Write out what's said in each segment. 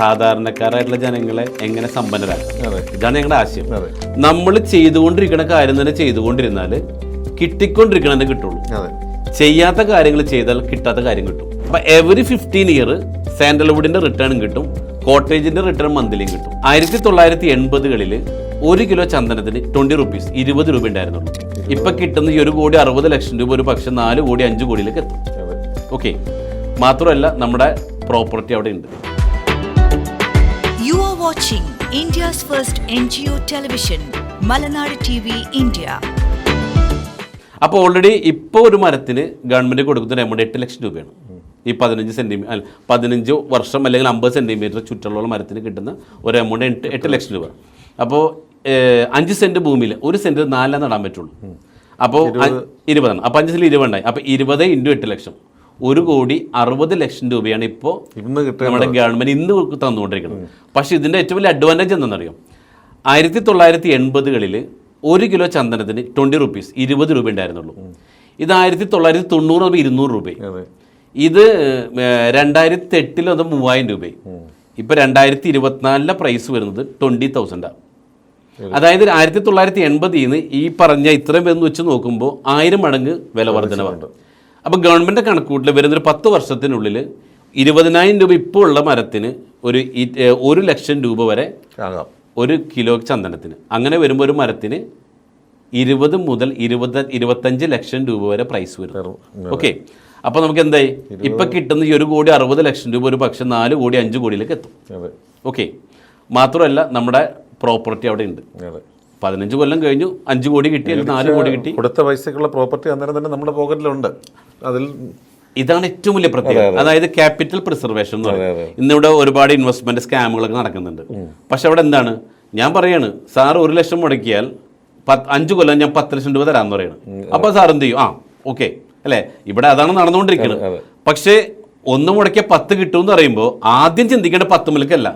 സാധാരണക്കാരായിട്ടുള്ള ജനങ്ങളെ എങ്ങനെ സമ്പന്നരാക്കും? ഇതാണ് ഞങ്ങളുടെ ആശയം. നമ്മൾ ചെയ്തുകൊണ്ടിരിക്കുന്ന കാര്യം തന്നെ ചെയ്തുകൊണ്ടിരുന്നാൽ കിട്ടിക്കൊണ്ടിരിക്കണമെന്ന് കിട്ടുള്ളൂ. ചെയ്യാത്ത കാര്യങ്ങൾ ചെയ്താൽ കിട്ടാത്ത കാര്യം കിട്ടും. അപ്പൊ എവറി ഫിഫ്റ്റീൻ ഇയർ സാൻഡൽവുഡിന്റെ റിട്ടേണും കിട്ടും കോട്ടേജിന്റെ റിട്ടേൺ മന്ത്ലിയും കിട്ടും. ആയിരത്തി തൊള്ളായിരത്തി എൺപതുകളിൽ ഒരു കിലോ ചന്ദനത്തിന് ട്വന്റി റുപ്പീസ് ഇരുപത് രൂപ ഉണ്ടായിരുന്നുള്ളൂ. ഇപ്പൊ കിട്ടുന്ന ഈ ഒരു കോടി അറുപത് ലക്ഷം രൂപ ഒരു പക്ഷെ നാല് കോടി അഞ്ച് കോടിയിലേക്ക് എത്തും. ഓക്കെ മാത്രമല്ല നമ്മുടെ പ്രോപ്പർട്ടി അവിടെ ഉണ്ട്. You first N G O television Malanad T V India അപ്പോൾ ഓൾറെഡി ഇപ്പോൾ ഒരു മരത്തിന് ഗവൺമെന്റ് കൊടുക്കുന്ന എമൗണ്ട് എട്ട് ലക്ഷം രൂപയാണ്. ഈ പതിനഞ്ച് സെന്റിമീറ്റർ പതിനഞ്ച് വർഷം അല്ലെങ്കിൽ അമ്പത് സെന്റിമീറ്റർ ചുറ്റളവുള്ള മരത്തിന് കിട്ടുന്ന ഒരു എമൗണ്ട് എട്ട് എട്ട് ലക്ഷം രൂപ. അപ്പോൾ അഞ്ച് സെന്റ് ഭൂമിയിൽ ഒരു സെന്റ് നാലാം നടാൻ പറ്റുള്ളൂ. അപ്പോൾ ഇരുപതാണ്. അപ്പോൾ അഞ്ച് സെന്റ് ഇരുപതുണ്ടായി അപ്പോൾ ഇരുപത് ഇന്റു എട്ട് ലക്ഷം. ഒരു കോടി അറുപത് ലക്ഷം രൂപയാണ് ഇപ്പോൾ ഇന്ന് നമ്മുടെ ഗവൺമെന്റ് ഇന്ന് തന്നുകൊണ്ടിരിക്കുന്നത്. പക്ഷേ ഇതിന്റെ ഏറ്റവും വലിയ അഡ്വാന്റേജ് എന്താണെന്നറിയോ? ആയിരത്തി തൊള്ളായിരത്തി എൺപതുകളിൽ ഒരു കിലോ ചന്ദനത്തിന് ട്വന്റി റുപ്പീസ് ഇരുപത് രൂപ ഉണ്ടായിരുന്നുള്ളൂ. ഇത് ആയിരത്തി തൊള്ളായിരത്തി തൊണ്ണൂറ് രൂപ ഇരുന്നൂറ് രൂപ ഇത് രണ്ടായിരത്തി എട്ടിൽ അത് മൂവായിരം രൂപ ഇപ്പോൾ രണ്ടായിരത്തി ഇരുപത്തിനാലിലെ പ്രൈസ് വരുന്നത് ട്വന്റി തൗസൻഡാണ് അതായത് ആയിരത്തി തൊള്ളായിരത്തി എൺപതിൽ നിന്ന് ഈ പറഞ്ഞ ഇത്രയും വെന്ന് വെച്ച് നോക്കുമ്പോൾ ആയിരം മടങ്ങ് വില വർധനവുണ്ട്. അപ്പോൾ ഗവൺമെന്റ് കണക്കൂട്ടിൽ വരുന്നൊരു പത്ത് വർഷത്തിനുള്ളിൽ ഇരുപതിനായിരം രൂപ ഇപ്പോൾ ഉള്ള മരത്തിന് ഒരു ഒരു ലക്ഷം രൂപ വരെ ഒരു കിലോ ചന്ദനത്തിന്. അങ്ങനെ വരുമ്പോൾ ഒരു മരത്തിന് ഇരുപത് മുതൽ ഇരുപത് ഇരുപത്തഞ്ച് ലക്ഷം രൂപ വരെ പ്രൈസ് വരും. ഓക്കെ അപ്പോൾ നമുക്ക് എന്തായി? ഇപ്പം കിട്ടുന്ന ഈ ഒരു കോടി അറുപത് ലക്ഷം രൂപ ഒരു പക്ഷെ നാല് കോടി അഞ്ച് കോടിയിലേക്ക് എത്തും. ഓക്കെ മാത്രമല്ല നമ്മുടെ പ്രോപ്പർട്ടി അവിടെ ഉണ്ട്. പതിനഞ്ച് കൊല്ലം കഴിഞ്ഞു അഞ്ച് കോടി കിട്ടി അല്ലെങ്കിൽ നാല് കോടി കിട്ടി. കൊടുത്ത പൈസക്കുള്ള പ്രോപ്പർട്ടി അന്നേരം തന്നെ നമ്മുടെ പോക്കറ്റിലുണ്ട്. അതിൽ ഇതാണ് ഏറ്റവും വലിയ പ്രത്യേകത. അതായത് ക്യാപിറ്റൽ പ്രിസർവേഷൻ എന്ന് പറയുന്നത് ഇന്നിവിടെ ഒരുപാട് ഇൻവെസ്റ്റ്മെന്റ് സ്കാമുകളൊക്കെ നടക്കുന്നുണ്ട്. പക്ഷെ അവിടെ എന്താണ്? ഞാൻ പറയാണ് സാർ ഒരു ലക്ഷം മുടക്കിയാൽ പത്ത് അഞ്ച് കൊല്ലം ഞാൻ പത്ത് ലക്ഷം രൂപ തരാമെന്ന് പറയുന്നത് അപ്പോൾ സാർ എന്ത് ചെയ്യും? ആ ഓക്കെ. അല്ലേ? ഇവിടെ അതാണ് നടന്നുകൊണ്ടിരിക്കുന്നത് പക്ഷേ ഒന്ന് മുടക്കിയ പത്ത് കിട്ടുമെന്ന് പറയുമ്പോൾ ആദ്യം ചിന്തിക്കേണ്ട പത്ത് മിൽക്കല്ല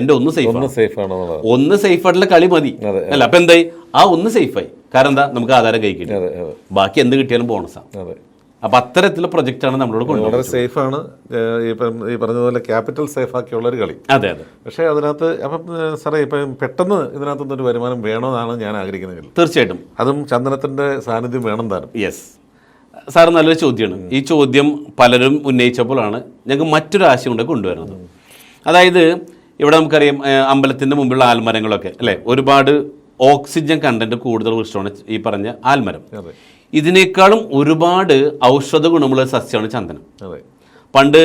എന്റെ ഒന്ന് സേഫ് ഒന്ന് സേഫ് ആണ് ഒന്ന് സേഫ് ആയിട്ടുള്ള കളി മതി. അല്ല അപ്പൊ എന്തായി? ആ ഒന്ന് സേഫായി കാരണം എന്താ? നമുക്ക് ആധാരം കൈ കിട്ടി. ബാക്കി എന്ത് കിട്ടിയാലും ബോണസാണ് അപ്പൊ അത്തരത്തിലുള്ള പ്രൊജക്റ്റ് ആണ് നമ്മളോട് വളരെ സേഫ് ആണ്. ഈ പറഞ്ഞതുപോലെ ക്യാപിറ്റൽ സേഫ് ആക്കിയുള്ള ഒരു കളി. അതെ അതെ. പക്ഷേ അതിനകത്ത് അപ്പം സാറേ ഇപ്പം പെട്ടെന്ന് ഇതിനകത്തുനിന്ന് ഒരു വരുമാനം വേണമെന്നാണ് ഞാൻ ആഗ്രഹിക്കുന്നത് തീർച്ചയായിട്ടും. അതും ചന്ദനത്തിന്റെ സാന്നിധ്യം വേണം താനും. യെസ് സാർ നല്ലൊരു ചോദ്യമാണ് ഈ ചോദ്യം പലരും ഉന്നയിച്ചപ്പോഴാണ് ഞങ്ങൾക്ക് മറ്റൊരു ആശയം കൊണ്ട് കൊണ്ടുവരുന്നത്. അതായത് ഇവിടെ നമുക്കറിയാം അമ്പലത്തിന്റെ മുമ്പിലുള്ള ആൽമരങ്ങളൊക്കെ അല്ലേ? ഒരുപാട് ഓക്സിജൻ കണ്ടന്റ് കൂടുതൽ വൃക്ഷമാണ് ഈ പറഞ്ഞ ആൽമരം. ഇതിനേക്കാളും ഒരുപാട് ഔഷധ ഗുണമുള്ള സസ്യമാണ് ചന്ദനം. പണ്ട്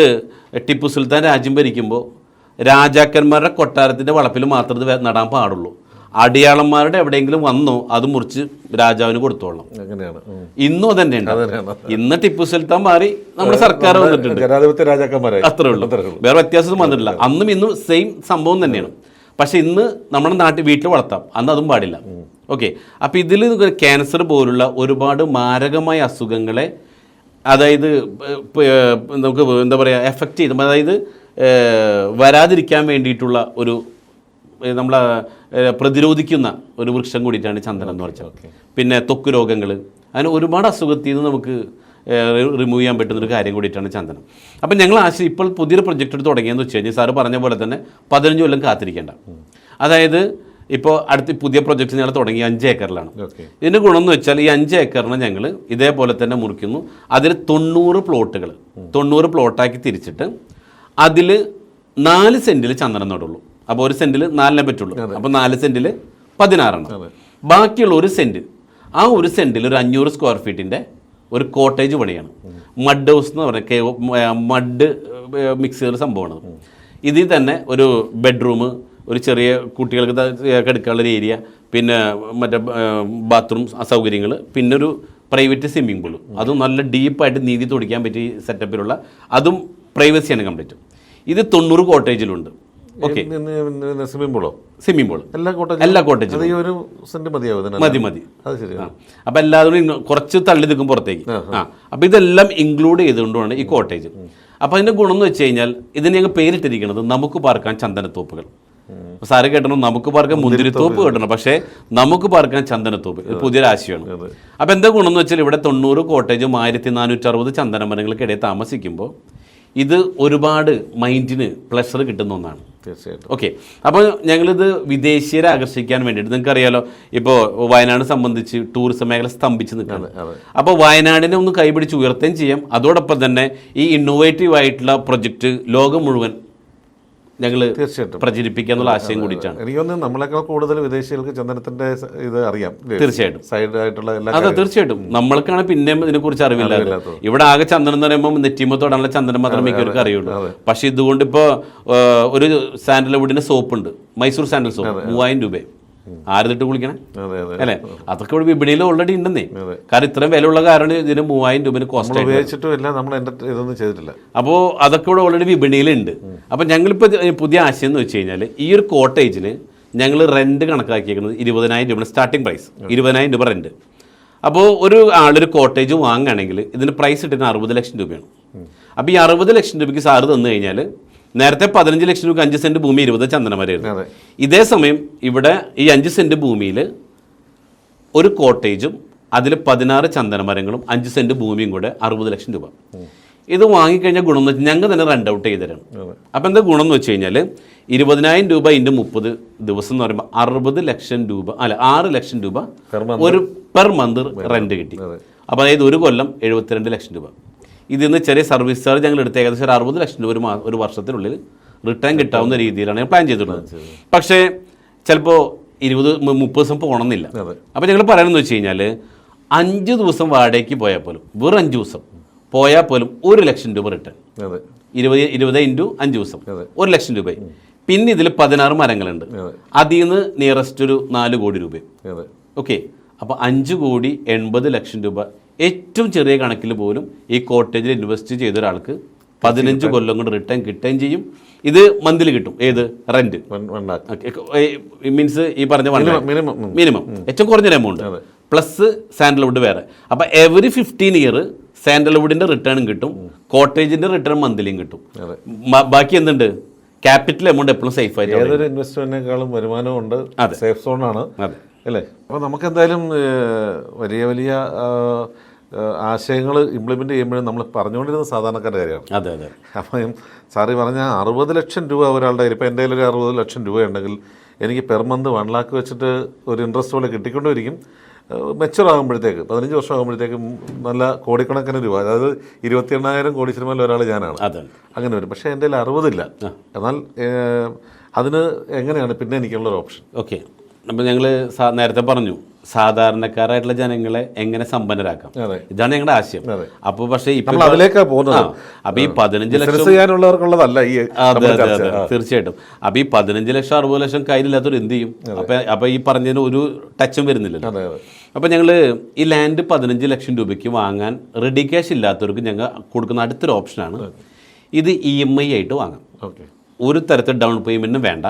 ടിപ്പു സുൽത്താൻ രാജ്യം ഭരിക്കുമ്പോൾ രാജാക്കന്മാരുടെ കൊട്ടാരത്തിന്റെ വളപ്പിൽ മാത്രമേ നടാൻ പാടുള്ളൂ. അടിയാളന്മാരുടെ എവിടെയെങ്കിലും വന്നോ അത് മുറിച്ച് രാജാവിന് കൊടുത്തോളണം. അങ്ങനെയാണ്. ഇന്നും അതന്നെ. ഇന്ന് ടിപ്പു സുൽത്താൻ മാറി നമ്മുടെ സർക്കാർ വന്നിട്ടുണ്ട്. ജനാധിപത്യ രാജാക്കന്മാരായി. അത്രേ ഉള്ളൂ. വേറെ വ്യത്യാസം വന്നിട്ടില്ല. അന്നും ഇന്നും സെയിം സംഭവം തന്നെയാണ്. പക്ഷെ ഇന്ന് നമ്മുടെ നാട്ടിൽ വീട്ടിൽ വളർത്താം. അന്ന് അതും പാടില്ല. ഓക്കെ. അപ്പൊ ഇതിൽ ക്യാൻസർ പോലുള്ള ഒരുപാട് മാരകമായ അസുഖങ്ങളെ അതായത് നമുക്ക് എന്താ പറയുക എഫക്റ്റ് ചെയ്ത്. അതായത് വരാതിരിക്കാൻ വേണ്ടിയിട്ടുള്ള ഒരു ഏഹ്, നമ്മളെ പ്രതിരോധിക്കുന്ന ഒരു വൃക്ഷം കൂടിയിട്ടാണ് ചന്ദനം എന്ന് പറഞ്ഞത്. പിന്നെ ത്വക്ക് രോഗങ്ങൾ അങ്ങനെ ഒരുപാട് അസുഖത്തിൽ നിന്ന് നമുക്ക് റിമൂവ് ചെയ്യാൻ പറ്റുന്ന ഒരു കാര്യം കൂടിയിട്ടാണ് ചന്ദനം. അപ്പം ഞങ്ങൾ ആശയം ഇപ്പോൾ പുതിയൊരു പ്രൊജക്റ്റ് എടുത്ത് തുടങ്ങിയെന്ന് വെച്ച് കഴിഞ്ഞാൽ സാറ് പറഞ്ഞ പോലെ തന്നെ പതിനഞ്ച് കൊല്ലം കാത്തിരിക്കേണ്ട. അതായത് ഇപ്പോൾ അടുത്ത് പുതിയ പ്രൊജക്റ്റ് ഞങ്ങൾ തുടങ്ങി അഞ്ച് ഏക്കറിലാണ്. ഇതിന്റെ ഗുണം എന്ന് വെച്ചാൽ ഈ അഞ്ച് ഏക്കറിനെ ഞങ്ങൾ ഇതേപോലെ തന്നെ മുറിക്കുന്നു. അതിൽ തൊണ്ണൂറ് പ്ലോട്ടുകൾ തൊണ്ണൂറ് പ്ലോട്ടാക്കി തിരിച്ചിട്ട് അതിൽ നാല് സെന്റിൽ ചന്ദനം നടുള്ളൂ. അപ്പോൾ ഒരു സെന്റിൽ നാലിനെ പറ്റുള്ളൂ. അപ്പോൾ നാല് സെന്റിൽ പതിനാറെണ്ണം. ബാക്കിയുള്ള ഒരു സെന്റ് ആ ഒരു സെന്റിൽ ഒരു അഞ്ഞൂറ് സ്ക്വയർ ഫീറ്റിന്റെ ഒരു കോട്ടേജ് പണിയാണ്. മഡ് ഹൗസ് എന്ന് പറയുന്നത് മഡ് മിക്സ് ചെയ്ത സംഭവമാണ്. ഇതിൽ തന്നെ ഒരു ബെഡ്റൂം ഒരു ചെറിയ കുട്ടികൾക്ക് കിടക്കാനുള്ള ഒരു ഏരിയ പിന്നെ മറ്റേ ബാത്റൂം സൗകര്യങ്ങൾ പിന്നെ ഒരു പ്രൈവറ്റ് സ്വിമ്മിംഗ് പൂൾ അതും നല്ല ഡീപ്പായിട്ട് നീതി തുടിക്കാൻ പറ്റിയ സെറ്റപ്പിലുള്ള അതും പ്രൈവസിയാണ് കംപ്ലീറ്റ് ഇത് തൊണ്ണൂറ് കോട്ടേജിലുണ്ട് സ്വിമ്മിംഗ് പൂളോ സ്വിമ്മിംഗ് പൂൾ എല്ലാ കോട്ടേജും എല്ലാ ഈ ഒരു സെന്റ് മതിയാവും മതി മതി. അത് ശരിയാണ് അപ്പം എല്ലാവരും കുറച്ച് തള്ളി നിൽക്കും പുറത്തേക്ക്. ആ അപ്പം ഇതെല്ലാം ഇൻക്ലൂഡ് ചെയ്തുകൊണ്ടാണ് ഈ കോട്ടേജ് അപ്പം അതിന്റെ ഗുണം എന്ന് വെച്ച് കഴിഞ്ഞാൽ ഇതിന് ഞങ്ങൾ പേരിട്ടിരിക്കുന്നത് നമുക്ക് പാർക്കാൻ ചന്ദനത്തോപ്പുകൾ. സാറ് കേട്ടണം? നമുക്ക് പാർക്കാൻ മുന്തിരിത്തോപ്പ് കേട്ടണം? പക്ഷേ നമുക്ക് പാർക്കാൻ ചന്ദനത്തോപ്പ്. ഇത് പുതിയൊരു ആശയമാണ്. അപ്പം എന്താ ഗുണം എന്ന് വെച്ചാൽ ഇവിടെ തൊണ്ണൂറ് കോട്ടേജും ആയിരത്തി നാനൂറ്റി അറുപത് ചന്ദന മരങ്ങൾക്കിടയിൽ താമസിക്കുമ്പോൾ ഇത് ഒരുപാട് മൈൻഡിന് പ്ലഷർ കിട്ടുന്ന ഒന്നാണ്. തീർച്ചയായിട്ടും. ഓക്കെ. അപ്പോൾ ഞങ്ങളിത് വിദേശീയരെ ആകർഷിക്കാൻ വേണ്ടിയിട്ട് നിങ്ങൾക്ക് അറിയാലോ ഇപ്പോൾ വയനാട് സംബന്ധിച്ച് ടൂറിസം മേഖല സ്തംഭിച്ച് നിൽക്കുന്നത്. അപ്പോൾ വയനാടിനെ ഒന്ന് കൈപിടിച്ച് ഉയർത്തുകയും ചെയ്യാം. അതോടൊപ്പം തന്നെ ഈ ഇന്നോവേറ്റീവ് ആയിട്ടുള്ള പ്രൊജക്റ്റ് ലോകം മുഴുവൻ ഞങ്ങൾ തീർച്ചയായിട്ടും. പ്രചരിപ്പിക്കുക എന്നുള്ള ആശയം കൂടിയിട്ടാണ്. എനിക്കൊന്ന് നമ്മളെക്കാൾ കൂടുതൽ വിദേശികൾക്ക് ചന്ദനത്തിന്റെ ഇത് അറിയാം? തീർച്ചയായിട്ടും. സൈഡ് ആയിട്ടുള്ള എല്ലാ അതെ തീർച്ചയായിട്ടും. നമ്മൾക്കാണ് പിന്നെയും ഇതിനെക്കുറിച്ച് അറിവില്ല. ഇവിടെ ആകെ ചന്ദനം എന്ന് പറയുമ്പോൾ നെറ്റിമത്തോടാണല്ലോ ചന്ദനം മാത്രമേ മിക്കവർക്ക് അറിയുള്ളൂ. പക്ഷെ ഇതുകൊണ്ട് ഇപ്പോൾ ഒരു സാൻഡൽവുഡിന്റെ സോപ്പ് ഉണ്ട് മൈസൂർ സാൻഡൽ സോപ്പ്. മൂവായിരം രൂപ. ആരതിട്ട് കുളിക്കണേ അല്ലെ അതെ. അല്ലേ? അതൊക്കെ ഇവിടെ വിപണിയിൽ ഓൾറെഡി ഉണ്ടെന്നേ. കാരണം ഇത്രയും വിലയുള്ള കാരണം ഇതിന് മൂവായിരം രൂപ കോസ്റ്റ് നമ്മൾ ഉപയോഗിച്ചിട്ടും ഇല്ല നമ്മൾ ഇതൊന്നും ചെയ്തിട്ടില്ല. അപ്പോൾ അതൊക്കെ ഇവിടെ ഓൾറെഡി വിപണിയിലുണ്ട്. അപ്പോൾ ഞങ്ങളിപ്പോൾ പുതിയ ആശയം എന്ന് വെച്ച് കഴിഞ്ഞാൽ ഈ ഒരു കോട്ടേജിന് ഞങ്ങൾ റെന്റ് കണക്കാക്കിയിരിക്കുന്നത് ഇരുപതിനായിരം രൂപ സ്റ്റാർട്ടിംഗ് പ്രൈസ് ഇരുപതിനായിരം രൂപ റെന്റ് അപ്പോൾ ഒരു ആളൊരു കോട്ടേജ് വാങ്ങുകയാണെങ്കിൽ ഇതിന് പ്രൈസ് ഇട്ടിരുന്ന അറുപത് ലക്ഷം രൂപയാണ്. അപ്പോൾ ഈ അറുപത് ലക്ഷം രൂപയ്ക്ക് സാറ് തന്നു കഴിഞ്ഞാൽ നേരത്തെ പതിനഞ്ച് ലക്ഷം രൂപ അഞ്ച് സെന്റ് ഭൂമി ഇരുപത് ചന്ദനമരയായിരുന്നു ഇതേ സമയം ഇവിടെ ഈ അഞ്ച് സെന്റ് ഭൂമിയിൽ ഒരു കോട്ടേജും അതിൽ പതിനാറ് ചന്ദനമരങ്ങളും അഞ്ച് സെന്റ് ഭൂമിയും കൂടെ അറുപത് ലക്ഷം രൂപ. ഇത് വാങ്ങിക്കഴിഞ്ഞാൽ ഗുണം എന്ന് വെച്ചാൽ ഞങ്ങൾ തന്നെ റെന്റ് ഔട്ട് ചെയ്ത് തരാം അപ്പോൾ എന്താ ഗുണം എന്ന് വെച്ച് കഴിഞ്ഞാൽ ഇരുപതിനായിരം രൂപ ഇന്റു മുപ്പത് ദിവസം എന്ന് പറയുമ്പോൾ അറുപത് ലക്ഷം രൂപ അല്ല ആറ് ലക്ഷം രൂപ. ഒരു പെർ മന്ത് റെന്റ് കിട്ടി. അപ്പോൾ അതായത് ഒരു കൊല്ലം എഴുപത്തിരണ്ട് ലക്ഷം രൂപ. ഇതിൽ നിന്ന് ചെറിയ സർവീസ് ചാർജ് ഞങ്ങൾ എടുത്ത് ഏകദേശം ഒരു അറുപത് ലക്ഷം രൂപ ഒരു മാ ഒരു വർഷത്തിനുള്ളിൽ റിട്ടേൺ കിട്ടാവുന്ന രീതിയിലാണ് ഞാൻ പ്ലാൻ ചെയ്തിട്ടുള്ളത്. പക്ഷേ ചിലപ്പോൾ ഇരുപത് മുപ്പത് ദിവസം പോകണമെന്നില്ല. അപ്പോൾ ഞങ്ങൾ പറയണമെന്ന് വെച്ച് കഴിഞ്ഞാൽ അഞ്ച് ദിവസം വാടകയ്ക്ക് പോയാൽ പോലും വെറും അഞ്ച് ദിവസം പോയാൽ പോലും ഒരു ലക്ഷം രൂപ റിട്ടേൺ ഇരുപത് ഇരുപത് ഇന്റു അഞ്ച് ദിവസം ഒരു ലക്ഷം രൂപ. പിന്നെ ഇതിൽ പതിനാറ് മരങ്ങളുണ്ട്. അതെ. അതിൽ നിന്ന് നിയറസ്റ്റ് ഒരു നാല് കോടി രൂപയും. ഓക്കെ അപ്പോൾ അഞ്ച് കോടി എൺപത് ലക്ഷം രൂപ ഏറ്റവും ചെറിയ കണക്കിൽ പോലും ഈ കോട്ടേജിൽ ഇൻവെസ്റ്റ് ചെയ്ത ഒരാൾക്ക് പതിനഞ്ച് കൊല്ലം കൊണ്ട് റിട്ടേൺ കിട്ടുകയും ചെയ്യും. ഇത് മന്തിൽ കിട്ടും. ഏത്? റെന്റ് മീൻസ് ഈ പറഞ്ഞ മിനിമം ഏറ്റവും കുറഞ്ഞൊരു എമൗണ്ട് പ്ലസ് സാൻഡൽവുഡ് വേറെ. അപ്പോൾ എവറി ഫിഫ്റ്റീൻ ഇയർ സാൻഡൽവുഡിന്റെ റിട്ടേണും കിട്ടും. കോട്ടേജിന്റെ റിട്ടേൺ മന്ത്ലിയും കിട്ടും. ബാക്കി എന്തുണ്ട്? ക്യാപിറ്റൽ എമൗണ്ട് എപ്പോഴും സേഫ് ആയിട്ട് ഏതൊരു ഇൻവെസ്റ്റ്മെന്റിനേക്കാളും വരുമാനവും ഉണ്ട്. സേഫ് സോൺ ആണ്. അല്ലേ? അപ്പോൾ നമുക്ക് എന്തായാലും വലിയ വലിയ ആശയങ്ങൾ ഇംപ്ലിമെന്റ് ചെയ്യുമ്പോഴും നമ്മൾ പറഞ്ഞുകൊണ്ടിരുന്ന സാധാരണക്കാരുടെ കാര്യമാണ്. അതെ അതെ. അപ്പം സാറി പറഞ്ഞ അറുപത് ലക്ഷം രൂപ ഒരാളുടെ കയ്യിൽ ഇപ്പോൾ എന്റെ കയ്യിൽ ഒരു അറുപത് ലക്ഷം രൂപ ഉണ്ടെങ്കിൽ എനിക്ക് പെർ മന്ത് വൺ ലാക്ക് വെച്ചിട്ട് ഒരു ഇൻട്രസ്റ്റ് പോലെ കിട്ടിക്കൊണ്ടിരിക്കും മെച്ചുവർ ആകുമ്പോഴത്തേക്ക് പതിനഞ്ച് വർഷം ആകുമ്പോഴത്തേക്കും നല്ല കോടിക്കണക്കിന് രൂപ അതായത് ഇരുപത്തി എണ്ണായിരം കോടി സിനിമയിൽ ഒരാൾ ഞാനാണ്. അതെ അങ്ങനെ വരും. പക്ഷേ എന്റെ കയ്യിൽ അറുപതില്ല. എന്നാൽ അതിന് എങ്ങനെയാണ് പിന്നെ എനിക്കുള്ളൊരു ഓപ്ഷൻ ഓക്കെ. അപ്പം ഞങ്ങൾ നേരത്തെ പറഞ്ഞു സാധാരണക്കാരായിട്ടുള്ള ജനങ്ങളെ എങ്ങനെ സമ്പന്നരാക്കാം? ഇതാണ് ഞങ്ങളുടെ ആശയം. അപ്പൊ അപ്പോൾ പക്ഷേ ഇപ്പൊ നമ്മൾ അതിലേക്കാണ് പോകുന്നത്. അപ്പോൾ ഈ പതിനഞ്ച് ലക്ഷം ചെയ്യാനുള്ളവർക്കുള്ളതല്ല ഈ അതെ നമ്മുടെ അതെ തീർച്ചയായിട്ടും. അപ്പോൾ ഈ പതിനഞ്ച് ലക്ഷം അറുപത് ലക്ഷം കയ്യിലില്ലാത്തവർ എന്ത് ചെയ്യും? അപ്പോൾ അപ്പോൾ ഈ പറഞ്ഞതിന് ഒരു ടച്ചും വരുന്നില്ലല്ലോ. അപ്പൊ അപ്പോൾ ഞങ്ങൾ ഈ ലാൻഡ് പതിനഞ്ച് ലക്ഷം രൂപയ്ക്ക് വാങ്ങാൻ റെഡി ക്യാഷ് ഇല്ലാത്തവർക്ക് ഞങ്ങൾ കൊടുക്കുന്ന അടുത്തൊരു ഓപ്ഷനാണ് ഇത് ഇ എം ഐ ആയിട്ട് വാങ്ങാം. ഒരു തരത്തിൽ ഡൗൺ പേയ്മെന്റും വേണ്ട.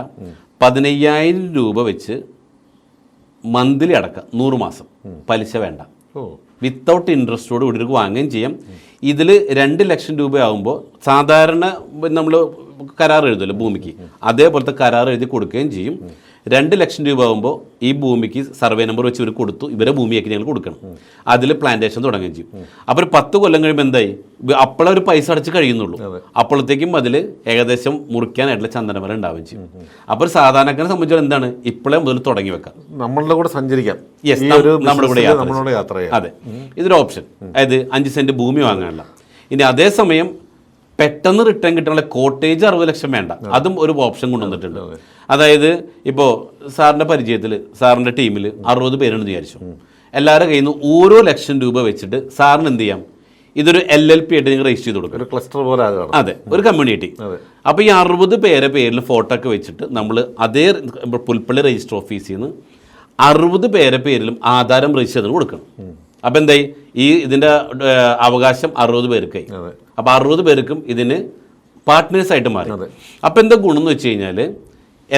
പതിനയ്യായിരം രൂപ വെച്ച് മന്ത്ലി അടക്കം നൂറ് മാസം. പലിശ വേണ്ട. വിത്തൗട്ട് ഇൻട്രസ്റ്റോട് കൂടി ഒരു വാങ്ങുകയും ചെയ്യാം. ഇതിൽ രണ്ട് ലക്ഷം രൂപയാകുമ്പോൾ സാധാരണ നമ്മൾ കരാർ എഴുതുമല്ലോ ഭൂമിക്ക്. അതേപോലത്തെ കരാർ എഴുതി കൊടുക്കുകയും ചെയ്യും. രണ്ട് ലക്ഷം രൂപ ആകുമ്പോൾ ഈ ഭൂമിക്ക് സർവേ നമ്പർ വെച്ച് ഇവർ കൊടുത്തു. ഇവരെ ഭൂമിയാക്കി ഞങ്ങൾ കൊടുക്കണം. അതിൽ പ്ലാന്റേഷൻ തുടങ്ങുകയും ചെയ്യും. അപ്പോൾ ഒരു പത്ത് കൊല്ലം കഴിയുമ്പോൾ എന്തായി? അപ്പോഴേ ഒരു പൈസ അടച്ച് കഴിയുന്നുള്ളൂ. അപ്പോഴത്തേക്കും അതിൽ ഏകദേശം മുറിക്കാനായിട്ടുള്ള ചന്ദനമല ഉണ്ടാവുകയും ചെയ്യും. അപ്പോൾ ഒരു സാധാരണക്കാരെ സംബന്ധിച്ചാൽ എന്താണ്? ഇപ്പോഴേ മുതൽ തുടങ്ങി വെക്കാം. നമ്മളുടെ കൂടെ സഞ്ചരിക്കാം. യെസ് നമ്മുടെ കൂടെ യാത്ര അതെ. ഇതൊരു ഓപ്ഷൻ അതായത് അഞ്ച് സെന്റ് ഭൂമി വാങ്ങാനുള്ള. ഇനി അതേസമയം പെട്ടെന്ന് റിട്ടേൺ കിട്ടാനുള്ള കോട്ടേജ് അറുപത് ലക്ഷം വേണ്ട. അതും. ഒരു ഓപ്ഷൻ കൊണ്ടുവന്നിട്ടുണ്ട്. അതായത് ഇപ്പോൾ സാറിന്റെ പരിചയത്തിൽ സാറിന്റെ ടീമിൽ അറുപത് പേരുണ്ടെന്ന് വിചാരിച്ചു. എല്ലാവരുടെ കയ്യിൽ നിന്ന് ഓരോ ലക്ഷം രൂപ വെച്ചിട്ട് സാറിന് എന്ത് ചെയ്യാം? ഇതൊരു എൽ എൽ പി ആയിട്ട് നിങ്ങൾ രജിസ്റ്റർ ചെയ്ത് കൊടുക്കും ഒരു ക്ലസ്റ്റർ പോലെ അതെ ഒരു കമ്മ്യൂണിറ്റി. അപ്പോൾ ഈ അറുപത് പേരെ പേരിൽ ഫോട്ടോ ഒക്കെ വെച്ചിട്ട് നമ്മൾ അതേ പുൽപ്പള്ളി രജിസ്റ്റർ ഓഫീസിൽ നിന്ന് അറുപത് പേരെ പേരിലും ആധാരം രജിസ്റ്റർ ചെയ്ത് കൊടുക്കണം. അപ്പോൾ എന്തായി? ഈ ഇതിന്റെ അവകാശം അറുപത് പേർക്കായി. അപ്പോൾ അറുപത് പേർക്കും ഇതിന് പാർട്ട്നേഴ്സായിട്ട് മാറി. അപ്പോൾ എന്താ ഗുണം എന്ന് വെച്ച് കഴിഞ്ഞാൽ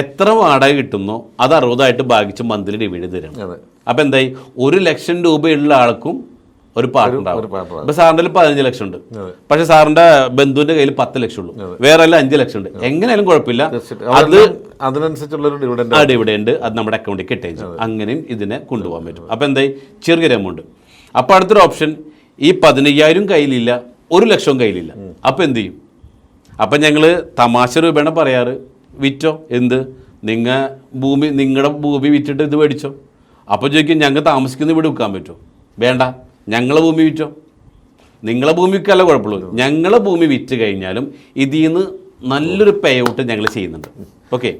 എത്ര വാടക കിട്ടുന്നോ അത് അറുപതായിട്ട് ഭാഗിച്ച് മന്ത്ലി ഡിവൈഡ് ചെയ്ത് തരാം അപ്പോൾ എന്തായി? ഒരു ലക്ഷം രൂപയുള്ള ആൾക്കും ഒരു പാർട്ട്ണർ ഒരു ഉണ്ടാവും. ഇപ്പൊ സാറിന്റെ പതിനഞ്ച് ലക്ഷം ഉണ്ട്. പക്ഷെ സാറിന്റെ ബന്ധുവിന്റെ കയ്യിൽ പത്ത് ലക്ഷം ഉള്ളൂ. വേറെ എല്ലാം അഞ്ച് ലക്ഷം ഉണ്ട്. എങ്ങനെയാലും കുഴപ്പമില്ല. അത് അതിനനുസരിച്ചുള്ള ഡിവിഡൻഡ് ഉണ്ട്. അത് നമ്മുടെ അക്കൗണ്ടിൽ കിട്ടുകയും ചെയ്യും. അങ്ങനെയും ഇതിനെ കൊണ്ടുപോകാൻ പറ്റും. അപ്പൊ എന്തായി? ചെറിയൊരു എമൗണ്ട് അപ്പൊ അടുത്തൊരു ഓപ്ഷൻ ഈ പതിനയ്യായിരം കയ്യിലില്ല. ഒരു ലക്ഷവും കയ്യിലില്ല. അപ്പോൾ എന്ത് ചെയ്യും? അപ്പം ഞങ്ങൾ തമാശ രൂപേണ പറയാറ്. വിറ്റോ? എന്ത്? നിങ്ങൾ ഭൂമി നിങ്ങളുടെ ഭൂമി വിറ്റിട്ട് ഇത് മേടിച്ചോ? അപ്പോൾ ചോദിക്കും ഞങ്ങൾ താമസിക്കുന്ന ഇവിടെ വിൽക്കാൻ പറ്റുമോ വേണ്ട. ഞങ്ങളെ ഭൂമി വിറ്റോ? നിങ്ങളെ ഭൂമി വിൽക്കാനല്ല കുഴപ്പമുള്ളൂ. ഞങ്ങളെ ഭൂമി വിറ്റ് കഴിഞ്ഞാലും ഇതിൽ നിന്ന് നല്ലൊരു പേ ഔട്ട് ഞങ്ങൾ ചെയ്യുന്നുണ്ട്. ഓക്കെ?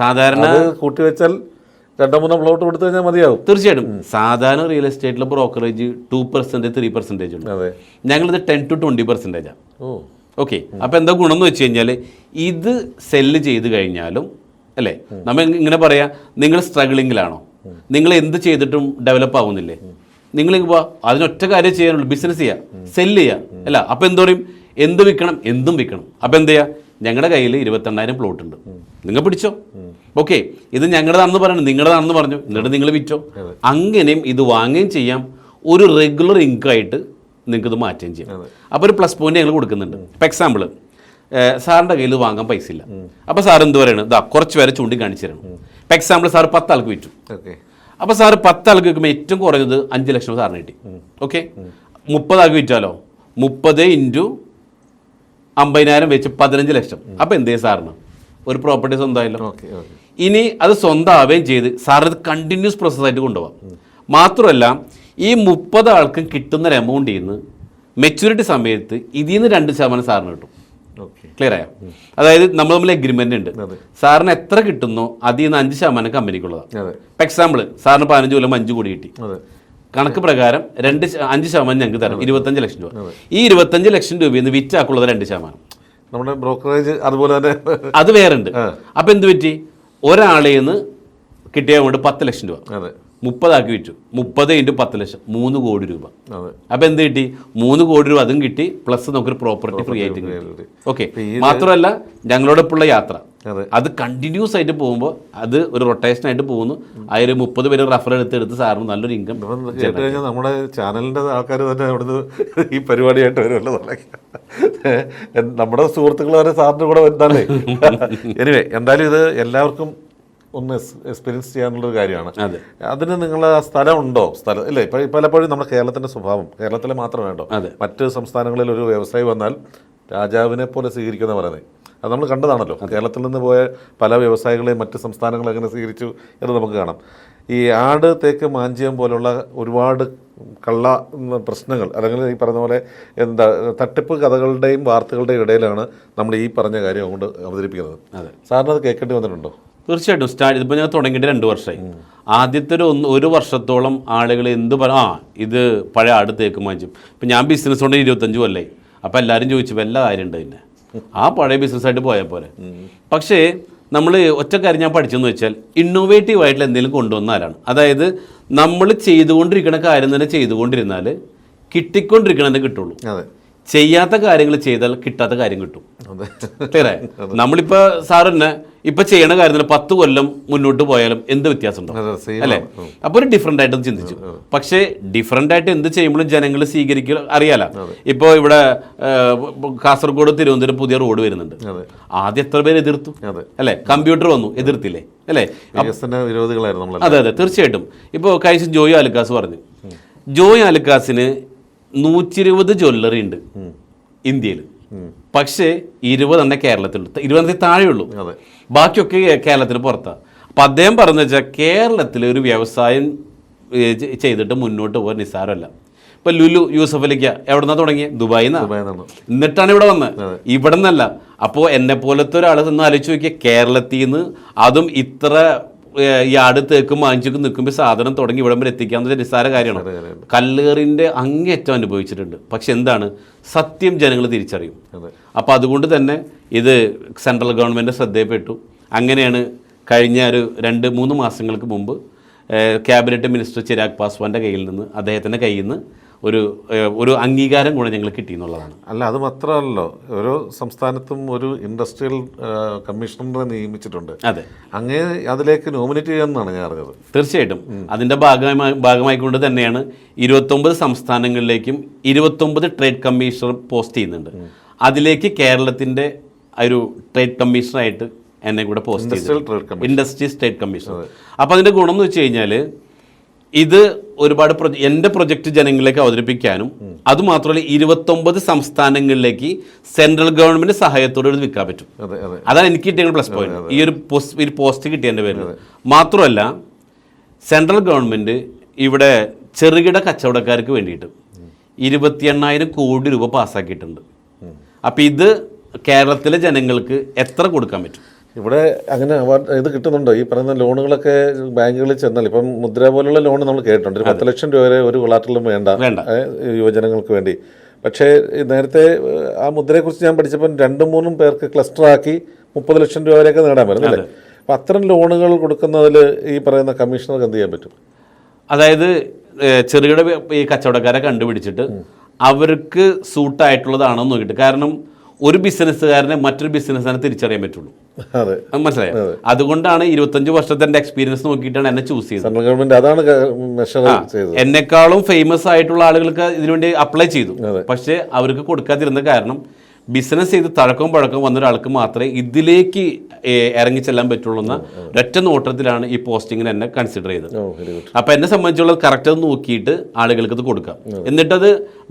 സാധാരണ കൂട്ടിവെച്ചാൽ രണ്ടോ മൂന്നോ പ്ലോട്ട് കൊടുത്തു കഴിഞ്ഞാൽ മതിയാവും. തീർച്ചയായിട്ടും. സാധാരണ റിയൽ എസ്റ്റേറ്റിലെ brokerage two percentage three percentage ഉണ്ട്. ഞങ്ങളിത് ടെൻ ടു ട്വന്റി പെർസെന്റേജാണ് ആണ് ഓക്കെ അപ്പോൾ എന്താ ഗുണം എന്ന് വെച്ച് കഴിഞ്ഞാൽ ഇത് സെല്ല് ചെയ്ത് കഴിഞ്ഞാലും അല്ലേ? നമ്മൾ ഇങ്ങനെ പറയാം നിങ്ങൾ സ്ട്രഗിളിങ്ങിലാണോ നിങ്ങൾ എന്ത് ചെയ്തിട്ടും ഡെവലപ്പ് ആവുന്നില്ലേ? നിങ്ങൾ ഇപ്പോൾ അതിനൊറ്റ കാര്യം ചെയ്യാനുള്ളൂ. ബിസിനസ് ചെയ്യുക സെല്ല് ചെയ്യുക അല്ല അപ്പോൾ എന്താ പറയും? എന്ത് വിൽക്കണം? എന്തും വിൽക്കണം. അപ്പോൾ എന്ത് ചെയ്യുക ഞങ്ങളുടെ കയ്യിൽ ഇരുപത്തെണ്ണായിരം പ്ലോട്ട് ഉണ്ട്. നിങ്ങൾ പിടിച്ചോ? ഓക്കെ ഇത് ഞങ്ങളുടെതാണെന്ന് പറയണം നിങ്ങളുടെതാണെന്ന് പറഞ്ഞു. എന്നിട്ട് നിങ്ങൾ വിറ്റോ? അങ്ങനെയും ഇത് വാങ്ങുകയും ചെയ്യാം. ഒരു റെഗുലർ ഇൻകമായിട്ട് നിങ്ങൾക്ക് ഇത് മാറ്റുകയും ചെയ്യാം. അപ്പോൾ ഒരു പ്ലസ് പോയിന്റ് ഞങ്ങൾ കൊടുക്കുന്നുണ്ട്. ഇപ്പം എക്സാമ്പിൾ സാറിന്റെ കയ്യിൽ വാങ്ങാൻ പൈസ ഇല്ല. അപ്പോൾ സാർ എന്ത് പറയണം? ഇതാ കുറച്ച് പേരെ ചൂണ്ടി കാണിച്ചു തരണം ഇപ്പം എക്സാമ്പിൾ സാർ പത്ത് ആൾക്ക് വിറ്റു. ഓക്കെ അപ്പോൾ സാർ പത്ത് ആൾക്ക് വിൽക്കുമ്പോൾ ഏറ്റവും കുറഞ്ഞത് അഞ്ച് ലക്ഷം സാറിന് കിട്ടി. ഓക്കെ മുപ്പതാൾക്ക് വിറ്റാലോ? മുപ്പത് ഇന്റു അമ്പതിനായിരം വെച്ച് പതിനഞ്ച് ലക്ഷം. അപ്പോൾ എന്തേ സാറിന്? ഒരു പ്രോപ്പർട്ടി സ്വന്തമായല്ലോ. ഇനി അത് സ്വന്തമാവുകയും ചെയ്ത് സാർ ഇത് കണ്ടിന്യൂസ് പ്രോസസ്സായിട്ട് കൊണ്ടുപോകാം മാത്രമല്ല ഈ മുപ്പത് ആൾക്കും കിട്ടുന്ന ഒരു എമൗണ്ടിൽ നിന്ന് മെച്യൂരിറ്റി സമയത്ത് ഇതിൽ നിന്ന് രണ്ട് ശതമാനം സാറിന് കിട്ടും. ക്ലിയർ ആയോ? അതായത് നമ്മൾ തമ്മിൽ എഗ്രിമെന്റ് ഉണ്ട്. സാറിന് എത്ര കിട്ടുന്നോ അതിൽ നിന്ന് അഞ്ച് ശതമാനം കമ്പനിക്കുള്ളതാണ് ഇപ്പം എക്സാമ്പിൾ സാറിന് പതിനഞ്ച് കൊല്ലം അഞ്ച് കോടി കിട്ടി. കണക്ക് പ്രകാരം രണ്ട് അഞ്ച് ശതമാനം ഞങ്ങൾക്ക് തരണം. ഇരുപത്തഞ്ച് ലക്ഷം രൂപ. ഈ ഇരുപത്തഞ്ച് ലക്ഷം രൂപയിൽ നിന്ന് വിറ്റാക്കുള്ളത് രണ്ട് ശതമാനം. നമ്മുടെ ബ്രോക്കറേജ് അതുപോലെ തന്നെ അത് വേറെ ഉണ്ട് അപ്പം എന്ത് പറ്റി? ഒരാളിൽ നിന്ന് കിട്ടിയ കൊണ്ട് പത്ത് ലക്ഷം രൂപ. മുപ്പതാക്കി വിറ്റു. മുപ്പത് ഇന്റു പത്ത് ലക്ഷം. മൂന്ന് കോടി രൂപ. അപ്പം എന്ത് കിട്ടി? മൂന്ന് കോടി രൂപ അതും കിട്ടി. പ്ലസ് നമുക്കൊരു പ്രോപ്പർട്ടി ഫ്രീ ആയിട്ട് കിട്ടി. ഓക്കെ. മാത്രമല്ല ഞങ്ങളോടൊപ്പമുള്ള യാത്ര. അതെ. കണ്ടിന്യൂസ് ആയിട്ട് പോകുമ്പോൾ അത് ഒരു റൊട്ടേഷൻ ആയിട്ട് പോകുന്നു. അതിൽ മുപ്പത് പേര് റഫർ എടുത്ത് എടുത്ത് സാറിന് നല്ലൊരു ഇൻകം കേട്ട് കഴിഞ്ഞാൽ നമ്മുടെ ചാനലിന്റെ ആൾക്കാർ തന്നെ അവിടുന്ന് ഈ പരിപാടിയായിട്ട് വരുമല്ലോ നമ്മുടെ സുഹൃത്തുക്കൾ വരെ സാറിന്റെ കൂടെ വരുന്നല്ലേ എനിവേ എന്തായാലും ഇത് എല്ലാവർക്കും ഒന്ന് എക്സ്പീരിയൻസ് ചെയ്യാനുള്ള ഒരു കാര്യമാണ്. അതെ. അതിന് നിങ്ങൾ സ്ഥലം ഉണ്ടോ? സ്ഥലം ഇല്ലേ ഇപ്പം പലപ്പോഴും നമ്മുടെ കേരളത്തിന്റെ സ്വഭാവം കേരളത്തിലെ മാത്രമേ ഉണ്ടോ? മറ്റ് സംസ്ഥാനങ്ങളിൽ ഒരു വ്യവസായി വന്നാൽ രാജാവിനെ പോലെ സ്വീകരിക്കുന്ന പറയുന്നത് അത് നമ്മൾ കണ്ടതാണല്ലോ. കേരളത്തിൽ നിന്ന് പോയ പല വ്യവസായികളെയും മറ്റ് സംസ്ഥാനങ്ങളെ അങ്ങനെ സ്വീകരിച്ചു എന്ന് നമുക്ക് കാണാം. ഈ ആട് തേക്ക് മാഞ്ചിയം പോലുള്ള ഒരുപാട് കള്ള പ്രശ്നങ്ങൾ അല്ലെങ്കിൽ ഈ പറഞ്ഞ പോലെ എന്താ തട്ടിപ്പ് കഥകളുടെയും വാർത്തകളുടെയും ഇടയിലാണ് നമ്മൾ ഈ പറഞ്ഞ കാര്യം കൊണ്ട് അവതരിപ്പിക്കുന്നത്. അതെ. സാറിന് അത് കേൾക്കേണ്ടി വന്നിട്ടുണ്ടോ? തീർച്ചയായിട്ടും. സ്റ്റാർട്ട് ഇതിപ്പോൾ ഞാൻ തുടങ്ങിയിട്ട് രണ്ട് വർഷമായി. ആദ്യത്തെ ഒരു ഒന്ന് ഒരു വർഷത്തോളം ആളുകൾ എന്ത് പറ ആ ഇത് പഴയ ആട് തേക്ക് മാഞ്ചും ഇപ്പം ഞാൻ ബിസിനസ് കൊണ്ട് ഇരുപത്തഞ്ച് കൊല്ലായി. അപ്പോൾ എല്ലാവരും ചോദിച്ചു വല്ല കാര്യമുണ്ട് പിന്നെ ആ പഴയ ബിസിനസ്സായിട്ട് പോയാൽ പോലെ പക്ഷേ നമ്മൾ ഒറ്റ കാര്യം ഞാൻ പഠിച്ചെന്ന് വെച്ചാൽ ഇന്നോവേറ്റീവ് ആയിട്ടുള്ള എന്തെങ്കിലും കൊണ്ടുവന്നാലാണ് അതായത് നമ്മൾ ചെയ്തുകൊണ്ടിരിക്കുന്ന കാര്യം തന്നെ ചെയ്തുകൊണ്ടിരുന്നാൽ കിട്ടിക്കൊണ്ടിരിക്കണമെന്നേ കിട്ടുള്ളൂ. അതെ. ചെയ്യാത്ത കാര്യങ്ങൾ ചെയ്താൽ കിട്ടാത്ത കാര്യം കിട്ടും. അതെ. ക്ലിയറായി നമ്മളിപ്പോ സാർ തന്നെ ഇപ്പൊ ചെയ്യണ കാര്യത്തിൽ പത്ത് കൊല്ലം മുന്നോട്ട് പോയാലും എന്ത് വ്യത്യാസം ഉണ്ടാവും? അല്ലെ? അപ്പൊ ഒരു ഡിഫറെന്റ് ആയിട്ട് ചിന്തിച്ചു. പക്ഷേ ഡിഫറെന്റ് ആയിട്ട് എന്ത് ചെയ്യുമ്പോഴും ജനങ്ങൾ സ്വീകരിക്കുക അറിയാല? ഇപ്പൊ ഇവിടെ കാസർഗോഡ് തിരുവനന്തപുരം പുതിയ റോഡ് വരുന്നുണ്ട്. ആദ്യം എത്ര പേര് എതിർത്തു? അല്ലേ? കമ്പ്യൂട്ടർ വന്നു എതിർത്തില്ലേ? അല്ലേ? വിരോധികളായിരുന്നു അതെ അതെ തീർച്ചയായിട്ടും. ഇപ്പോൾ കൈസ് ജോയി ആലുക്കാസ് പറഞ്ഞു. ജോയ് ആലുക്കാസിന് നൂറ്റി ഇരുപത് ജ്വല്ലറി ഉണ്ട് ഇന്ത്യയിൽ. പക്ഷേ ഇരുപതെണ്ണേ കേരളത്തിലുണ്ട്. ഇരുപതെണ്ണത്തിൽ താഴെയുള്ളൂ. ബാക്കിയൊക്കെ കേരളത്തിന് പുറത്താണ് അപ്പം അദ്ദേഹം പറഞ്ഞു വെച്ചാൽ കേരളത്തിൽ ഒരു വ്യവസായം ചെയ്തിട്ട് മുന്നോട്ട് പോകാൻ നിസ്സാരമല്ല. ഇപ്പം ലുലു യൂസഫ് അലിക്ക എവിടെ നിന്നാണ് തുടങ്ങിയത് ദുബായിൽ നിന്നാണ്. എന്നിട്ടാണ് ഇവിടെ വന്നത്. ഇവിടെ നിന്നല്ല അപ്പോൾ എന്നെ പോലത്തെ ഒരാൾ നിന്ന് ആലോചിച്ച് നോക്കിയാൽ കേരളത്തിൽ നിന്ന് അതും ഇത്ര ആട് തേക്കും മാഞ്ചുക്കും നിൽക്കുമ്പോൾ സാധനം തുടങ്ങി ഇവിടം വരെ എത്തിക്കാന്ന് വെച്ചാൽ നിസ്സാര കാര്യമാണ്. കല്ലേറിന്റെ അങ്ങേറ്റം അനുഭവിച്ചിട്ടുണ്ട്. പക്ഷെ എന്താണ്? സത്യം ജനങ്ങൾ തിരിച്ചറിയും. അപ്പോൾ അതുകൊണ്ട് തന്നെ ഇത് സെൻട്രൽ ഗവൺമെന്റ് ശ്രദ്ധയിൽപ്പെട്ടു അങ്ങനെയാണ് കഴിഞ്ഞ ഒരു രണ്ട് മൂന്ന് മാസങ്ങൾക്ക് മുമ്പ് ക്യാബിനറ്റ് മിനിസ്റ്റർ ചിരാഗ് പാസ്വാന്റെ കയ്യിൽ നിന്ന് അദ്ദേഹത്തിന്റെ കയ്യിൽ നിന്ന് ഒരു ഒരു അംഗീകാരം കൂടെ ഞങ്ങൾ കിട്ടി എന്നുള്ളതാണ്. അല്ല അത് മാത്രമല്ലോ ഓരോ സംസ്ഥാനത്തും ഒരു ഇൻഡസ്ട്രിയൽ കമ്മീഷണറെ നിയമിച്ചിട്ടുണ്ട്. അതെ. അങ്ങേ അതിലേക്ക് നോമിനേറ്റ് ചെയ്യാമെന്നാണ് ഞാൻ അറിഞ്ഞത്. തീർച്ചയായിട്ടും. അതിന്റെ ഭാഗമായി ഭാഗമായിക്കൊണ്ട് തന്നെയാണ് ഇരുപത്തൊമ്പത് സംസ്ഥാനങ്ങളിലേക്കും ഇരുപത്തൊമ്പത് ട്രേഡ് കമ്മീഷണർ പോസ്റ്റ് ചെയ്യുന്നുണ്ട്. അതിലേക്ക് കേരളത്തിന്റെ ഒരു ട്രേഡ് കമ്മീഷണറായിട്ട് എന്നെ കൂടെ post industrial industry state trade commission അപ്പോൾ അതിന്റെ ഗുണം എന്ന് വെച്ച് കഴിഞ്ഞാൽ ഇത് ഒരുപാട് പ്രൊജ എന്റെ പ്രൊജക്റ്റ് ജനങ്ങളിലേക്ക് അവതരിപ്പിക്കാനും അതുമാത്രമല്ല ഇരുപത്തൊമ്പത് സംസ്ഥാനങ്ങളിലേക്ക് സെൻട്രൽ ഗവൺമെന്റ് സഹായത്തോടെ ഇത് വിൽക്കാൻ പറ്റും. അതെ അതെ. അതാണ് എനിക്ക് കിട്ടിയ പ്ലസ് പോയിന്റ് ഈ ഒരു പോസ്റ്റ് ഒരു പോസ്റ്റ് കിട്ടിയതിന്റെ പേരിൽ. മാത്രമല്ല സെൻട്രൽ ഗവൺമെന്റ് ഇവിടെ ചെറുകിട കച്ചവടക്കാർക്ക് വേണ്ടിയിട്ട് ഇരുപത്തി എണ്ണായിരം കോടി രൂപ പാസ്സാക്കിയിട്ടുണ്ട് അപ്പം ഇത് കേരളത്തിലെ ജനങ്ങൾക്ക് എത്ര കൊടുക്കാൻ പറ്റും? ഇവിടെ അങ്ങനെ അവാർഡ് ഇത് കിട്ടുന്നുണ്ടോ? ഈ പറയുന്ന ലോണുകളൊക്കെ ബാങ്കുകളിൽ ചെന്നാൽ ഇപ്പം മുദ്ര പോലുള്ള ലോൺ നമ്മൾ കേട്ടിട്ടുണ്ട്. ഒരു പത്ത് ലക്ഷം രൂപ വരെ ഒരു കൊളാറ്ററിലും വേണ്ട. യുവജനങ്ങൾക്ക് വേണ്ടി. പക്ഷേ നേരത്തെ ആ മുദ്രയെക്കുറിച്ച് ഞാൻ പഠിച്ചപ്പോൾ രണ്ടും മൂന്നും പേർക്ക് ക്ലസ്റ്റർ ആക്കി മുപ്പത് ലക്ഷം രൂപ വരെയൊക്കെ നേടാൻ പറ്റും അല്ലേ? അപ്പം അത്തരം ലോണുകൾ കൊടുക്കുന്നതിൽ ഈ പറയുന്ന കമ്മീഷണർക്ക് എന്ത് ചെയ്യാൻ പറ്റും? അതായത് ചെറുകിട ഈ കച്ചവടക്കാരെ കണ്ടുപിടിച്ചിട്ട് അവർക്ക് സൂട്ടായിട്ടുള്ളതാണോ നോക്കിയിട്ട്. കാരണം ഒരു ബിസിനസ്സുകാരനെ മറ്റൊരു ബിസിനസ്സുകാരനെ തിരിച്ചറിയാൻ പറ്റുള്ളൂ. മനസ്സിലായോ? അതുകൊണ്ടാണ് ഇരുപത്തഞ്ച് വർഷത്തെ എന്റെ എക്സ്പീരിയൻസ് നോക്കിയിട്ടാണ് എന്നെ ചൂസ് ചെയ്തത്. ഗവൺമെന്റ് അതാണ് എന്നെക്കാളും ഫേമസ് ആയിട്ടുള്ള ആളുകൾക്ക് ഇതിനുവേണ്ടി അപ്ലൈ ചെയ്തു. പക്ഷേ അവർക്ക് കൊടുക്കാതിരുന്ന കാരണം ബിസിനസ് ചെയ്ത് തഴക്കവും പഴക്കവും വന്ന ഒരാൾക്ക് മാത്രമേ ഇതിലേക്ക് ഇറങ്ങിച്ചെല്ലാൻ പറ്റുള്ളൂ എന്ന ഒറ്റ നോട്ടത്തിലാണ് ഈ പോസ്റ്റിങ്ങിന് എന്നെ കൺസിഡർ ചെയ്തത്. ഓ വെരി ഗുഡ് അപ്പൊ എന്നെ സംബന്ധിച്ചുള്ള കറക്റ്റ് അത് നോക്കിയിട്ട് ആളുകൾക്ക് ഇത് കൊടുക്കാം. എന്നിട്ടത്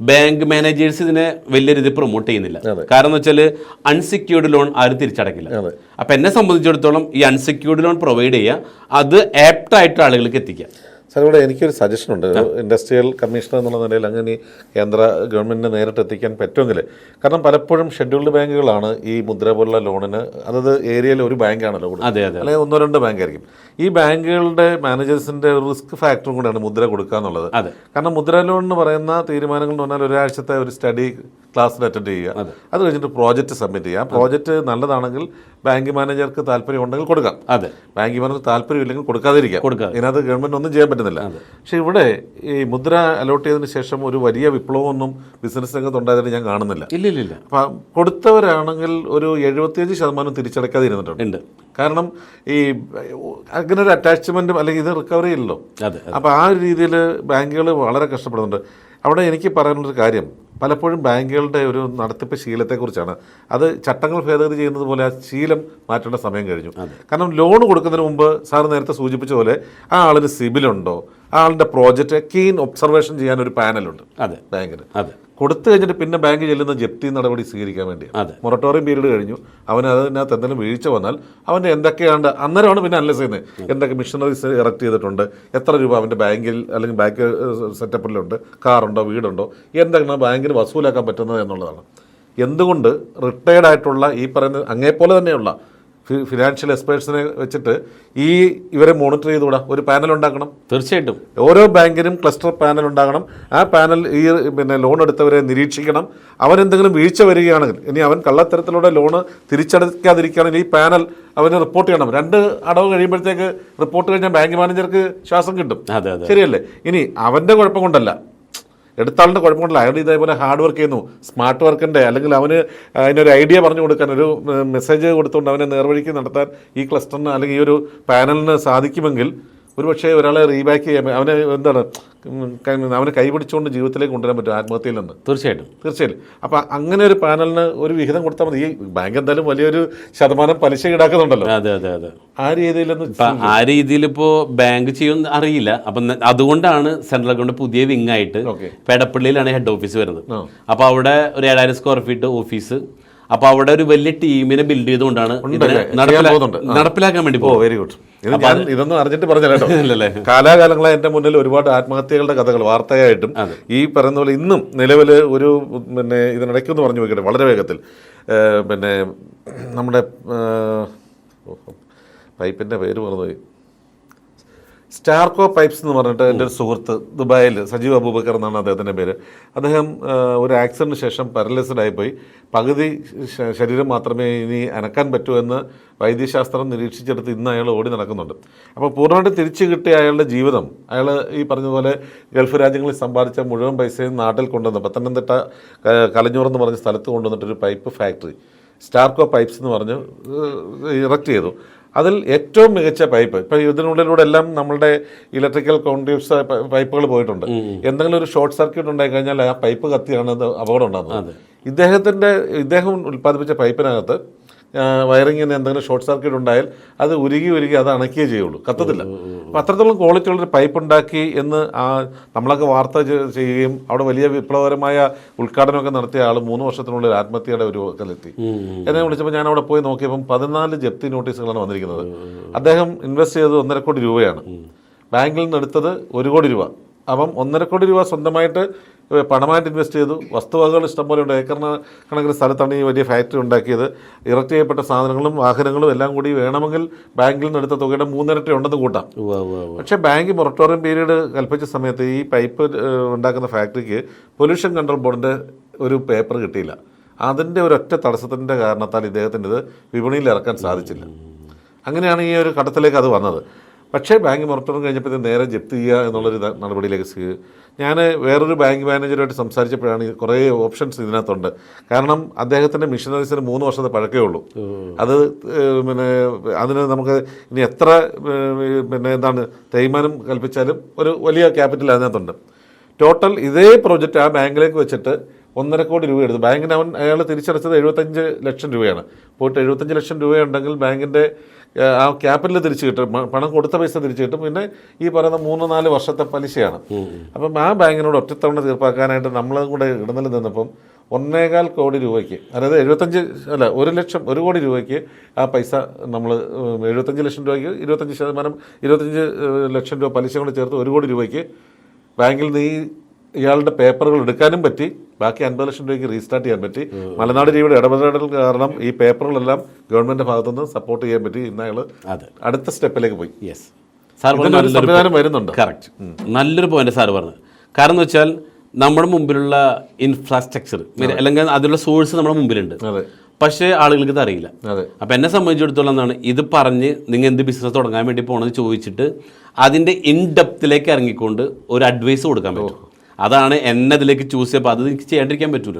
ബാങ്ക് മാനേജേഴ്സ് ഇതിനെ വലിയ രീതിയിൽ പ്രൊമോട്ട് ചെയ്യുന്നില്ല. കാരണം എന്ന് വെച്ചാൽ അൺസെക്യൂർഡ് ലോൺ ആരും തിരിച്ചടക്കില്ല. അപ്പോൾ അപ്പൊ എന്നെ സംബന്ധിച്ചിടത്തോളം ഈ അൺസെക്യൂർഡ് ലോൺ പ്രൊവൈഡ് ചെയ്യുക അത് ആപ്റ്റായിട്ട് ആളുകൾക്ക് എത്തിക്കുക. സാർ ഇവിടെ എനിക്കൊരു സജഷൻ ഉണ്ട്. ഇൻഡസ്ട്രിയൽ കമ്മീഷണർ എന്നുള്ള നിലയിൽ അങ്ങനെ ഈ കേന്ദ്ര ഗവൺമെന്റിന് നേരിട്ട് എത്തിക്കാൻ പറ്റുമെങ്കിൽ. കാരണം പലപ്പോഴും ഷെഡ്യൂൾഡ് ബാങ്കുകളാണ് ഈ മുദ്ര പോലുള്ള ലോണിന് അതായത് ഏരിയയിൽ ഒരു ബാങ്കാണല്ലോ അതെ അല്ലെങ്കിൽ ഒന്നോ രണ്ടോ ബാങ്കായിരിക്കും. ഈ ബാങ്കുകളുടെ മാനേജേഴ്സിന്റെ റിസ്ക് ഫാക്ടറും കൂടെയാണ് മുദ്ര കൊടുക്കുക എന്നുള്ളത് കാരണം മുദ്ര ലോൺ എന്ന് പറയുന്ന തീരുമാനങ്ങൾ എന്ന് പറഞ്ഞാൽ ഒരാഴ്ചത്തെ ഒരു സ്റ്റഡി ക്ലാസ്സിൽ അറ്റൻഡ് ചെയ്യുക. അത്. കഴിഞ്ഞിട്ട് പ്രോജക്റ്റ് സബ്മിറ്റ് ചെയ്യുക. പ്രോജക്റ്റ് നല്ലതാണെങ്കിൽ ബാങ്ക് മാനേജർക്ക് താല്പര്യം ഉണ്ടെങ്കിൽ കൊടുക്കാം. അതെ. ബാങ്ക് മാനേജർ താല്പര്യമില്ലെങ്കിൽ കൊടുക്കാതിരിക്കാം. കൊടുക്കാം ഇതിനകത്ത് ഗവൺമെന്റ് ഒന്നും ചെയ്യാൻ പറ്റുന്നില്ല. പക്ഷെ ഇവിടെ ഈ മുദ്ര അലോട്ട് ചെയ്തതിന് ശേഷം ഒരു വലിയ വിപ്ലവമൊന്നും ബിസിനസ് രംഗത്ത് ഉണ്ടായതായിട്ട് ഞാൻ കാണുന്നില്ല. ഇല്ല ഇല്ല ഇല്ല. അപ്പം കൊടുത്തവരാണെങ്കിൽ ഒരു എഴുപത്തിയഞ്ച് ശതമാനം തിരിച്ചടക്കാതിരുന്നിട്ടുണ്ട് ഉണ്ട്. കാരണം ഈ അങ്ങനെ ഒരു അറ്റാച്ച്മെന്റും അല്ലെങ്കിൽ ഇത് റിക്കവറി ഇല്ലല്ലോ. അതെ അപ്പോൾ ആ ഒരു രീതിയിൽ ബാങ്കുകൾ വളരെ കഷ്ടപ്പെടുന്നുണ്ട്. അവിടെ എനിക്ക് പറയാനുള്ളൊരു കാര്യം. പലപ്പോഴും ബാങ്കുകളുടെ ഒരു നടത്തിപ്പ് ശീലത്തെക്കുറിച്ചാണ്. അത് ചട്ടങ്ങൾ ഭേദഗതി ചെയ്യുന്നത് പോലെ ആ ശീലം മാറ്റേണ്ട സമയം കഴിഞ്ഞു. കാരണം ലോൺ കൊടുക്കുന്നതിന് മുമ്പ് സാർ നേരത്തെ സൂചിപ്പിച്ച പോലെ ആ ആളിന് സിബിലുണ്ടോ? ആ ആളിന്റെ പ്രോജക്റ്റ് കീൻ ഒബ്സർവേഷൻ ചെയ്യാൻ ഒരു പാനലുണ്ട് അതെ. ബാങ്കിന്. അതെ. കൊടുത്തു കഴിഞ്ഞിട്ട് പിന്നെ ബാങ്ക് ചെല്ലുന്ന ജപ്തി നടപടി സ്വീകരിക്കാൻ വേണ്ടി. മൊറട്ടോറിയം പീരീഡ് കഴിഞ്ഞു. അവൻ അതിനകത്ത് എന്തെങ്കിലും വീഴ്ച വന്നാൽ അവന്റെ എന്തൊക്കെയാണ് അന്നേരമാണ് പിന്നെ അനലൈസ് ചെയ്യുന്നത്. എന്തൊക്കെ മിഷനറീസ് ഇറക്ട് ചെയ്തിട്ടുണ്ട് എത്ര രൂപ അവന്റെ ബാങ്കിൽ അല്ലെങ്കിൽ ബാങ്ക് സെറ്റപ്പിലുണ്ട് കാറുണ്ടോ വീടുണ്ടോ എന്തൊക്കെയാണ് ബാങ്കിന് വസൂലാക്കാൻ പറ്റുന്നത് എന്നുള്ളതാണ്. എന്തുകൊണ്ട് റിട്ടയർഡ് ആയിട്ടുള്ള ഈ പറയുന്ന അങ്ങേപ്പോലെ തന്നെയുള്ള ഫിനാൻഷ്യൽ എക്സ്പേർട്സിനെ വെച്ചിട്ട് ഈ ഇവരെ മോണിറ്റർ ചെയ്തുകൂടാ? ഒരു പാനൽ ഉണ്ടാക്കണം. തീർച്ചയായിട്ടും. ഓരോ ബാങ്കിനും ക്ലസ്റ്റർ പാനൽ ഉണ്ടാകണം. ആ പാനൽ ഈ പിന്നെ ലോൺ എടുത്തവരെ നിരീക്ഷിക്കണം. അവൻ എന്തെങ്കിലും വീഴ്ച വരികയാണെങ്കിൽ ഇനി അവൻ കള്ളത്തരത്തിലൂടെ ലോണ് തിരിച്ചടയ്ക്കാതിരിക്കുകയാണെങ്കിൽ ഈ പാനൽ അവന് റിപ്പോർട്ട് ചെയ്യണം. രണ്ട് അടവ് കഴിയുമ്പോഴത്തേക്ക് റിപ്പോർട്ട് കഴിഞ്ഞാൽ ബാങ്ക് മാനേജർക്ക് ശ്വാസം കിട്ടും. അതെ അതെ ശരിയല്ലേ? ഇനി അവന്റെ കുഴപ്പം കൊണ്ടല്ല. എടുത്താളിന്റെ കുഴപ്പം കൊണ്ടല്ല അയാൾ ഇതേപോലെ ഹാർഡ് വർക്ക് ചെയ്യുന്നു. സ്മാർട്ട് വർക്കിന്റെ അല്ലെങ്കിൽ അവന് അതിനൊരു ഐഡിയ പറഞ്ഞു കൊടുക്കാൻ ഒരു മെസ്സേജ് കൊടുത്തുകൊണ്ട് അവനെ നേർവഴിക്ക് നടത്താൻ ഈ ക്ലസ്റ്ററിന് അല്ലെങ്കിൽ ഈ ഒരു പാനലിന് സാധിക്കുമെങ്കിൽ ഒരുപക്ഷെ ഒരാളെ റീബാക്ക് ചെയ്യാൻ അവനെ എന്താണ് അവനെ കൈപിടിച്ചുകൊണ്ട് ജീവിതത്തിലേക്ക് കൊണ്ടുവരാൻ പറ്റും ആത്മഹത്യയിൽ നിന്ന്. തീർച്ചയായിട്ടും. തീർച്ചയായിട്ടും. അപ്പം അങ്ങനെ ഒരു പാനലിന് ഒരു വിഹിതം കൊടുത്താൽ മതി. ഈ ബാങ്ക് എന്തായാലും വലിയൊരു ശതമാനം പലിശ ഈടാക്കുന്നുണ്ടല്ലോ. അതെ അതെ അതെ. ആ രീതിയിലൊന്ന് ആ രീതിയിൽ ഇപ്പോൾ ബാങ്ക് ചെയ്യുമെന്ന് അറിയില്ല. അപ്പം അതുകൊണ്ടാണ് സെൻട്രൽ ഗവൺമെന്റ് പുതിയ വിങ് ആയിട്ട് പെടപ്പള്ളിയിലാണ് ഹെഡ് ഓഫീസ് വരുന്നത്. അപ്പോൾ അവിടെ ഒരു ഏഴായിരം സ്ക്വയർ ഫീറ്റ് ഓഫീസ് അപ്പൊ അവിടെ ഒരു വലിയ ടീമിനെ ബിൽഡ് ചെയ്തുകൊണ്ടാണ്. നടപ്പിലാക്കാൻ വേണ്ടി ഓ പോകും വെരി ഗുഡ് ഇത് ഞാൻ ഇതൊന്നും അറിഞ്ഞിട്ട് പറഞ്ഞല്ലോ കാലാകാലങ്ങളായി എന്റെ മുന്നിൽ ഒരുപാട് ആത്മഹത്യകളുടെ കഥകൾ വാർത്തയായിട്ടും ഈ പറയുന്ന പോലെ ഇന്നും നിലവിൽ ഒരു പിന്നെ ഇതിനിടയ്ക്കൊന്ന് പറഞ്ഞു നോക്കട്ടെ വളരെ വേഗത്തിൽ. പിന്നെ നമ്മുടെ പൈപ്പിന്റെ പേര് മറന്നുപോയി. സ്റ്റാർക്കോ പൈപ്സ് എന്ന് പറഞ്ഞിട്ട് എന്റെ ഒരു സുഹൃത്ത് ദുബായിൽ സജീവ് അബൂബക്കർ എന്നാണ് അദ്ദേഹത്തിന്റെ പേര്. അദ്ദേഹം ഒരു ആക്സിഡന് ശേഷം പാരലൈസ്ഡ് ആയിപ്പോയി പകുതി ശരീരം മാത്രമേ ഇനി അനക്കാൻ പറ്റൂ എന്ന് വൈദ്യശാസ്ത്രം നിരീക്ഷിച്ചെടുത്ത് ഇന്ന് അയാൾ ഓടി നടക്കുന്നുണ്ട്. അപ്പോൾ പൂർണമായിട്ട് തിരിച്ചു കിട്ടിയ അയാളുടെ ജീവിതം അയാൾ ഈ പറഞ്ഞതുപോലെ ഗൾഫ് രാജ്യങ്ങളിൽ സമ്പാദിച്ച മുഴുവൻ പൈസയും നാട്ടിൽ കൊണ്ടുവന്ന് പത്തനംതിട്ട കലഞ്ഞൂർ എന്ന് പറഞ്ഞ സ്ഥലത്ത് കൊണ്ടുവന്നിട്ടൊരു പൈപ്പ് ഫാക്ടറി സ്റ്റാർകോ പൈപ്സ് എന്ന് പറഞ്ഞ് ഇറക്റ്റ് ചെയ്തു. അതിൽ ഏറ്റവും മികച്ച പൈപ്പ്. ഇപ്പൊ ഇതിനുള്ളിലൂടെ എല്ലാം നമ്മളുടെ ഇലക്ട്രിക്കൽ കോൺട്യൂബ്സ് പൈപ്പുകൾ പോയിട്ടുണ്ട്. എന്തെങ്കിലും ഒരു ഷോർട്ട് സർക്യൂട്ട് ഉണ്ടായി കഴിഞ്ഞാൽ ആ പൈപ്പ് കത്തിയാണ് അപകടം ഉണ്ടാകുന്നത്. ഇദ്ദേഹത്തിന്റെ ഇദ്ദേഹം ഉൽപ്പാദിപ്പിച്ച പൈപ്പിനകത്ത് വയറിങ്ങിന് എന്തെങ്കിലും ഷോർട്ട് സർക്യൂട്ട് ഉണ്ടായാൽ അത് ഉരുകി ഉരുകി അത് അണക്കുകയേ ചെയ്യുള്ളൂ. കത്തത്തില്ല. അപ്പം അത്രത്തോളം ക്വാളിറ്റി ഉള്ളൊരു പൈപ്പ് ഉണ്ടാക്കി എന്ന് ആ നമ്മളൊക്കെ വാർത്ത ചെയ്യുകയും അവിടെ വലിയ വിപ്ലവകരമായ ഉദ്ഘാടനമൊക്കെ നടത്തിയ ആൾ മൂന്ന് വർഷത്തിനുള്ളിൽ ആത്മഹത്യയുടെ ഒരു വക്കലെത്തി. എന്നെ വിളിച്ചപ്പോൾ ഞാൻ അവിടെ പോയി നോക്കിയപ്പം പതിനാല് ജപ്തി നോട്ടീസുകളാണ് വന്നിരിക്കുന്നത്. അദ്ദേഹം ഇൻവെസ്റ്റ് ചെയ്തത് ഒന്നര കോടി രൂപയാണ്. ബാങ്കിൽ നിന്ന് എടുത്തത് ഒരു കോടി രൂപ. അപ്പം ഒന്നര കോടി രൂപ സ്വന്തമായിട്ട് പണമായിട്ട് ഇൻവെസ്റ്റ് ചെയ്തു. വസ്തുവകകൾ ഇഷ്ടംപോലെ ഉണ്ട്. ഏക്കറിന് കണക്കിന് സ്ഥലത്താണ് ഈ വലിയ ഫാക്ടറി ഉണ്ടാക്കിയത്. ഇറക്റ്റ് ചെയ്യപ്പെട്ട സാധനങ്ങളും വാഹനങ്ങളും എല്ലാം കൂടി വേണമെങ്കിൽ ബാങ്കിൽ നിന്ന് എടുത്ത തുകയുടെ മൂന്നിരട്ടി ഉണ്ടെന്ന് കൂട്ടാം. പക്ഷേ ബാങ്ക് മൊറട്ടോറിയം പീരീഡ് കൽപ്പിച്ച സമയത്ത് ഈ പൈപ്പ് ഉണ്ടാക്കുന്ന ഫാക്ടറിക്ക് പൊല്യൂഷൻ കൺട്രോൾ ബോർഡിന്റെ ഒരു പേപ്പർ കിട്ടിയില്ല. അതിന്റെ ഒരൊറ്റ തടസ്സത്തിന്റെ കാരണത്താൽ ഇദ്ദേഹത്തിന്റെ ഇത് വിപണിയിൽ ഇറക്കാൻ സാധിച്ചില്ല. അങ്ങനെയാണ് ഈ ഒരു കടത്തിലേക്ക് അത് വന്നത്. പക്ഷേ ബാങ്ക് മൊറട്ടോറിയം കഴിഞ്ഞപ്പോൾ ഇത് നേരെ ജപ്തി ചെയ്യുക എന്നുള്ളൊരു നടപടിയിലേക്ക് സ്വീ- ഞാൻ വേറൊരു ബാങ്ക് മാനേജറുമായിട്ട് സംസാരിച്ചപ്പോഴാണ് കുറേ ഓപ്ഷൻസ് ഇതിനകത്തുണ്ട്. കാരണം അദ്ദേഹത്തിന്റെ മിഷനറീസിന് മൂന്ന് വർഷത്തെ പഴക്കേ ഉള്ളൂ. അത് പിന്നെ അതിന് നമുക്ക് ഇനി എത്ര പിന്നെ എന്താണ് തേയ്മാനം കൽപ്പിച്ചാലും ഒരു വലിയ ക്യാപിറ്റൽ അതിനകത്തുണ്ട്. ടോട്ടൽ ഇതേ പ്രോജക്റ്റ് ആ ബാങ്കിലേക്ക് വെച്ചിട്ട് ഒന്നര കോടി രൂപ എടുത്തു. ബാങ്കിന് അവൻ അയാൾ തിരിച്ചടച്ചത് എഴുപത്തഞ്ച് ലക്ഷം രൂപയാണ്. പോയിട്ട് എഴുപത്തഞ്ച് ലക്ഷം രൂപയുണ്ടെങ്കിൽ ബാങ്കിന്റെ ആ ക്യാപിറ്റൽ തിരിച്ചു കിട്ടും. പണം കൊടുത്ത പൈസ തിരിച്ചു കിട്ടും. പിന്നെ ഈ പറയുന്ന മൂന്ന് നാല് വർഷത്തെ പലിശയാണ്. അപ്പം ആ ബാങ്കിനോട് ഒറ്റത്തവണ തീർപ്പാക്കാനായിട്ട് നമ്മളും കൂടെ ഇടനിൽ നിന്നപ്പം ഒന്നേകാൽ കോടി രൂപയ്ക്ക് അതായത് എഴുപത്തഞ്ച് അല്ല ഒരു ലക്ഷം ഒരു കോടി രൂപയ്ക്ക് ആ പൈസ നമ്മൾ എഴുപത്തഞ്ച് ലക്ഷം രൂപയ്ക്ക് ഇരുപത്തഞ്ച് ശതമാനം ഇരുപത്തഞ്ച് ലക്ഷം രൂപ പലിശ കൊണ്ട് ചേർത്ത് ഒരു കോടി രൂപയ്ക്ക് ബാങ്കിൽ നിന്ന് ഈ ഇയാളുടെ പേപ്പറുകൾ എടുക്കാനും പറ്റി. ബാക്കി അൻപത് ലക്ഷം രൂപയ്ക്ക് റീസ്റ്റാർട്ട് ചെയ്യാൻ പറ്റി. മലനാട് ജീവിയുടെ ഇടപെടൽ കാരണം ഈ പേപ്പറുകളെല്ലാം ഗവൺമെന്റ് ഭാഗത്തുനിന്ന് സപ്പോർട്ട് ചെയ്യാൻ പറ്റി. ഇന്ന് അയാൾ അടുത്ത സ്റ്റെപ്പിലേക്ക് പോയി. യെസ് സാർ പറഞ്ഞ സംവിധാനം വരുന്നുണ്ട്? കറക്റ്റ് നല്ലൊരു പോയിന്റ് സാർ പറഞ്ഞത്. കാരണം എന്ന് വെച്ചാൽ നമ്മുടെ മുമ്പിലുള്ള ഇൻഫ്രാസ്ട്രക്ചർ അല്ലെങ്കിൽ അതിലുള്ള സോഴ്സ് നമ്മുടെ മുമ്പിലുണ്ട്. പക്ഷേ ആളുകൾക്ക് ഇത് അറിയില്ല. അപ്പം എന്നെ സംബന്ധിച്ചിടത്തോളം എന്താണ്? ഇത് പറഞ്ഞ് നിങ്ങൾ എന്ത് ബിസിനസ് തുടങ്ങാൻ വേണ്ടി പോകണമെന്ന് ചോദിച്ചിട്ട് അതിന്റെ ഇൻ ഡെപ്തിലേക്ക് ഇറങ്ങിക്കൊണ്ട് ഒരു അഡ്വൈസ് കൊടുക്കാൻ പറ്റും. അതാണ് എന്നെ അതിലേക്ക് ചൂസ് ചെയ്യുമ്പോൾ അത് എനിക്ക് ചെയ്യാണ്ടിരിക്കാൻ പറ്റൂല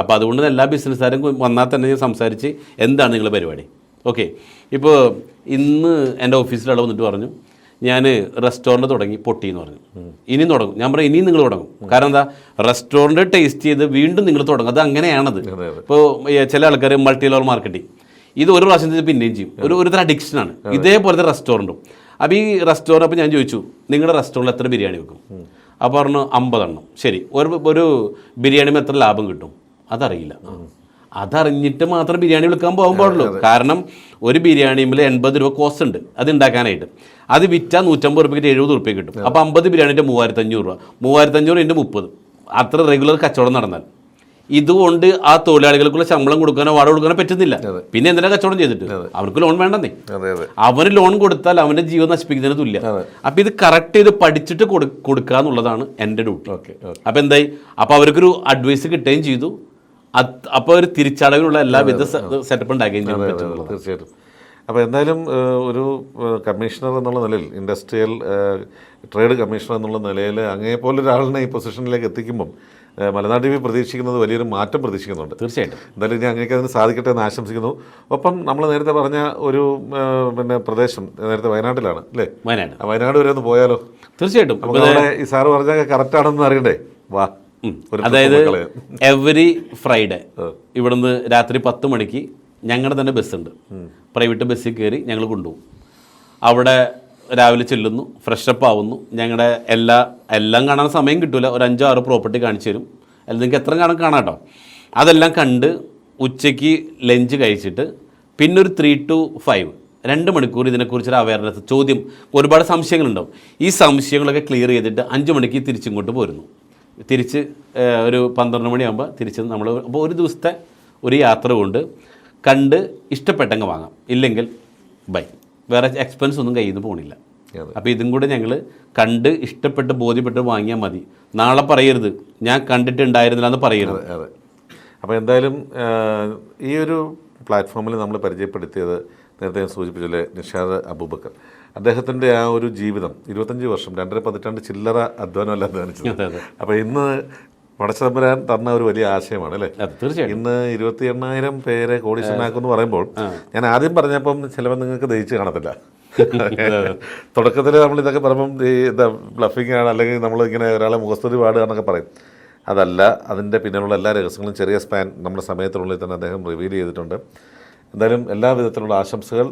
അപ്പോൾ അതുകൊണ്ട് എല്ലാ ബിസിനസ്സുകാരും വന്നാൽ തന്നെ ഞാൻ സംസാരിച്ച് എന്താണ് നിങ്ങളുടെ പരിപാടി. ഓക്കെ ഇപ്പോൾ ഇന്ന് എന്റെ ഓഫീസിൽ വന്നിട്ട് പറഞ്ഞു ഞാൻ റെസ്റ്റോറന്റ് തുടങ്ങി പൊട്ടി എന്ന് പറഞ്ഞു. ഇനിയും തുടങ്ങും. ഞാൻ പറയും ഇനിയും നിങ്ങൾ തുടങ്ങും. കാരണം എന്താ? റെസ്റ്റോറന്റ് ടേസ്റ്റ് ചെയ്ത് വീണ്ടും നിങ്ങൾ തുടങ്ങും. അത് അങ്ങനെയാണത്. ഇപ്പോൾ ചില ആൾക്കാർ മൾട്ടി ലെവൽ മാർക്കറ്റിംഗ് ഇത് ഒരു പ്രാവശ്യം ചെയ്ത് പിന്നെയും ചെയ്യും. ഒരു ഒരു തരം അഡിക്ഷനാണ് ഇതേപോലത്തെ റെസ്റ്റോറന്റും അപ്പോൾ ഈ റെസ്റ്റോറന്റ് അപ്പോൾ ഞാൻ ചോദിച്ചു നിങ്ങളുടെ റെസ്റ്റോറന്റിൽ എത്ര ബിരിയാണി വെക്കും? അപ്പോൾ പറഞ്ഞു അമ്പതെണ്ണം. ശരി ഒരു ഒരു ബിരിയാണിമ എത്ര ലാഭം കിട്ടും. അതറിയില്ല. അതറിഞ്ഞിട്ട് മാത്രം ബിരിയാണി വിൽക്കാൻ പോകാൻ പാടുള്ളൂ. കാരണം ഒരു ബിരിയാണിയിൽ എൺപത് രൂപ കോസ്റ്റ് ഉണ്ട് അത് ഉണ്ടാക്കാനായിട്ട് അത് വിറ്റാൽ നൂറ്റമ്പത് റുപ്യക്ക് എഴുപത് റുപ്യ കിട്ടും. അപ്പോൾ അമ്പത് ബിരിയാണിന്റെ മൂവായിരത്തഞ്ഞൂറ് രൂപ. മൂവായിരത്തഞ്ഞൂറ് അഞ്ഞൂറ് ഇന്റെ മുപ്പത്. അത്ര റെഗുലർ കച്ചവടം നടന്നാൽ. ഇതുകൊണ്ട് ആ തൊഴിലാളികൾക്കുള്ള ശമ്പളം കൊടുക്കാനോ വാടക കൊടുക്കാനോ പറ്റുന്നില്ല. പിന്നെ എന്തിനാ കച്ചവടം ചെയ്തിട്ട്? അവർക്ക് ലോൺ വേണ്ടെന്നേ. അവന് ലോൺ കൊടുത്താൽ അവന്റെ ജീവൻ നശിപ്പിക്കുന്നതിന് തുല്യ. അപ്പൊ ഇത് കറക്റ്റ് ചെയ്ത് പഠിച്ചിട്ട് കൊടു കൊടുക്കുക എന്നുള്ളതാണ് എന്റെ ഡ്യൂട്ടി അപ്പൊ എന്തായി? അപ്പൊ അവർക്കൊരു അഡ്വൈസ് കിട്ടുകയും ചെയ്തു. അപ്പോൾ അപ്പൊ ഒരു തിരിച്ചടവിനുള്ള എല്ലാവിധ സെറ്റപ്പ് ഉണ്ടാക്കുകയും ചെയ്യും തീർച്ചയായിട്ടും. അപ്പോൾ എന്തായാലും ഒരു കമ്മീഷണർ എന്നുള്ള നിലയിൽ ഇൻഡസ്ട്രിയൽ ട്രേഡ് കമ്മീഷണർ എന്നുള്ള നിലയിൽ അങ്ങേപോലെ ഒരാളിനെ ഈ പൊസിഷനിലേക്ക് എത്തിക്കുമ്പം മലനാട് ടി വി പ്രതീക്ഷിക്കുന്നത് വലിയൊരു മാറ്റം പ്രതീക്ഷിക്കുന്നുണ്ട്. തീർച്ചയായിട്ടും. എന്തായാലും ഇനി അങ്ങനെയൊക്കെ അതിന് സാധിക്കട്ടെ എന്ന് ആശംസിക്കുന്നു. ഒപ്പം നമ്മൾ നേരത്തെ പറഞ്ഞ ഒരു പിന്നെ പ്രദേശം നേരത്തെ വയനാട്ടിലാണ് അല്ലേ? വയനാട്. വയനാട് വരെ ഒന്ന് പോയാലോ? തീർച്ചയായിട്ടും. ഈ സാറ് പറഞ്ഞ കറക്റ്റ് ആണെന്ന് അറിയണ്ടേ? വാ അതായത് എവറി ഫ്രൈഡേ ഇവിടുന്ന് രാത്രി പത്ത് മണിക്ക് ഞങ്ങളുടെ തന്നെ ബസ്സുണ്ട് പ്രൈവറ്റ് ബസ്സിൽ കയറി ഞങ്ങൾ കൊണ്ടുപോകും. അവിടെ രാവിലെ ചെല്ലുന്നു ഫ്രഷപ്പ് ആവുന്നു. ഞങ്ങളുടെ എല്ലാ എല്ലാം കാണാൻ സമയം കിട്ടില്ല ഒരു അഞ്ചോ ആറോ പ്രോപ്പർട്ടി കാണിച്ചു തരും. അല്ലെങ്കിൽ നിങ്ങൾക്ക് എത്ര കാണാൻ കാണാം കേട്ടോ അതെല്ലാം കണ്ട് ഉച്ചയ്ക്ക് ലഞ്ച് കഴിച്ചിട്ട് പിന്നെ ഒരു ത്രീ ടു ഫൈവ് രണ്ട് മണിക്കൂർ ഇതിനെക്കുറിച്ചൊരു അവയർനെസ് ചോദ്യം ഒരുപാട് സംശയങ്ങളുണ്ടാവും. ഈ സംശയങ്ങളൊക്കെ ക്ലിയർ ചെയ്തിട്ട് അഞ്ച് മണിക്ക് തിരിച്ചിങ്ങോട്ട് പോരുന്നു. തിരിച്ച് ഒരു പന്ത്രണ്ട് മണിയാകുമ്പോൾ തിരിച്ച് നമ്മൾ അപ്പോൾ ഒരു ദിവസത്തെ ഒരു യാത്ര കൊണ്ട് കണ്ട് ഇഷ്ടപ്പെട്ടെങ്കിൽ വാങ്ങാം. ഇല്ലെങ്കിൽ ബൈ വേറെ എക്സ്പെൻസ് ഒന്നും കയ്യിൽ നിന്ന് പോകണില്ല. അപ്പോൾ ഇതും കൂടെ ഞങ്ങൾ കണ്ട് ഇഷ്ടപ്പെട്ട് ബോധ്യപ്പെട്ട് വാങ്ങിയാൽ മതി. നാളെ പറയരുത്. ഞാൻ കണ്ടിട്ടുണ്ടായിരുന്നില്ല എന്ന് പറയരുത്. അതെ അപ്പോൾ എന്തായാലും ഈ ഒരു പ്ലാറ്റ്ഫോമിൽ നമ്മൾ പരിചയപ്പെടുത്തിയത് നേരത്തെ ഞാൻ സൂചിപ്പിച്ചില്ലേ നിഷാദ് അബൂബക്കർ. അദ്ദേഹത്തിന്റെ ആ ഒരു ജീവിതം ഇരുപത്തഞ്ച് വർഷം രണ്ടര പതിറ്റാണ്ട് ചില്ലറ അധ്വാനമല്ല അധ്വാനിച്ചത്. അപ്പോൾ ഇന്ന് പടച്ചതമ്പരാൻ തന്ന ഒരു വലിയ ആശയമാണ് അല്ലേ? തീർച്ചയായും ഇന്ന് ഇരുപത്തി എണ്ണായിരം പേരെ കോടീശ്വരനാക്കുമെന്ന് പറയുമ്പോൾ ഞാൻ ആദ്യം പറഞ്ഞപ്പം ചിലപ്പോൾ നിങ്ങൾക്ക് ദഹിച്ച് കാണത്തില്ല. തുടക്കത്തിൽ നമ്മൾ ഇതൊക്കെ പറയുമ്പം ഈ എന്താ ബ്ലഫിംഗ് ആണ് അല്ലെങ്കിൽ നമ്മൾ ഇങ്ങനെ ഒരാളെ മുഖസ്തുതി പാടുകയാണെന്നൊക്കെ പറയും. അതല്ല അതിന്റെ പിന്നിലുള്ള എല്ലാ രഹസ്യങ്ങളും ചെറിയ സ്പാൻ നമ്മുടെ സമയത്തിനുള്ളിൽ തന്നെ അദ്ദേഹം റിവീൽ ചെയ്തിട്ടുണ്ട്. എന്തായാലും എല്ലാ വിധത്തിലുള്ള ആശംസകൾ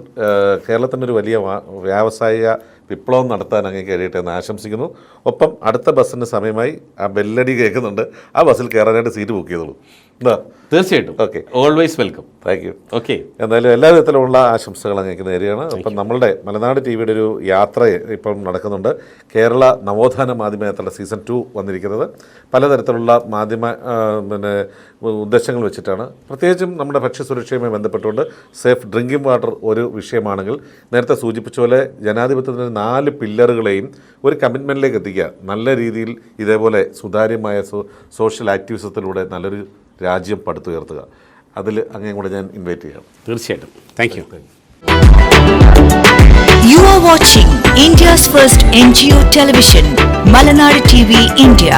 കേരളത്തിന്റെ ഒരു വലിയ വ്യാവസായിക വിപ്ലവം നടത്താൻ അങ്ങ് കഴിയട്ടെ എന്ന് ആശംസിക്കുന്നു. ഒപ്പം അടുത്ത ബസ്സിന് സമയമായി ആ ബെല്ലടി കേൾക്കുന്നുണ്ട്. ആ ബസ്സിൽ കയറാനായിട്ട് സീറ്റ് ബുക്ക് ചെയ്തോളൂ. എന്താ? തീർച്ചയായിട്ടും. Okay always welcome thank you okay എന്തായാലും എല്ലാ വിധത്തിലുമുള്ള ആശംസകൾ അങ്ങേക്ക് നേരെയാണ് അപ്പം നമ്മളുടെ മലനാട് ടി വിയുടെ ഒരു യാത്ര ഇപ്പം നടക്കുന്നുണ്ട്. കേരള നവോത്ഥാന മാധ്യമ യാത്രയുടെ സീസൺ ടു വന്നിരിക്കുന്നത്. പലതരത്തിലുള്ള മാധ്യമ പിന്നെ ഉദ്ദേശങ്ങൾ വെച്ചിട്ടാണ്. പ്രത്യേകിച്ചും നമ്മുടെ ഭക്ഷ്യസുരക്ഷയുമായി ബന്ധപ്പെട്ടുകൊണ്ട് സേഫ് ഡ്രിങ്കിങ് വാട്ടർ ഒരു വിഷയമാണെങ്കിൽ നേരത്തെ സൂചിപ്പിച്ച പോലെ ജനാധിപത്യത്തിന്റെ നാല് പില്ലറുകളെയും ഒരു കമ്മിറ്റ്മെന്റിലേക്ക് എത്തിക്കുക. നല്ല രീതിയിൽ ഇതേപോലെ സുതാര്യമായ സോ- സോഷ്യൽ ആക്ടിവിസത്തിലൂടെ നല്ലൊരു രാജ്യം പടുത്തുയർത്തുക. അതിൽ അങ്ങേ കൂടെ ഞാൻ ഇൻവൈറ്റ് ചെയ്യാം തീർച്ചയായിട്ടും. Thank you you are watching India first N G O television Malanad T V India.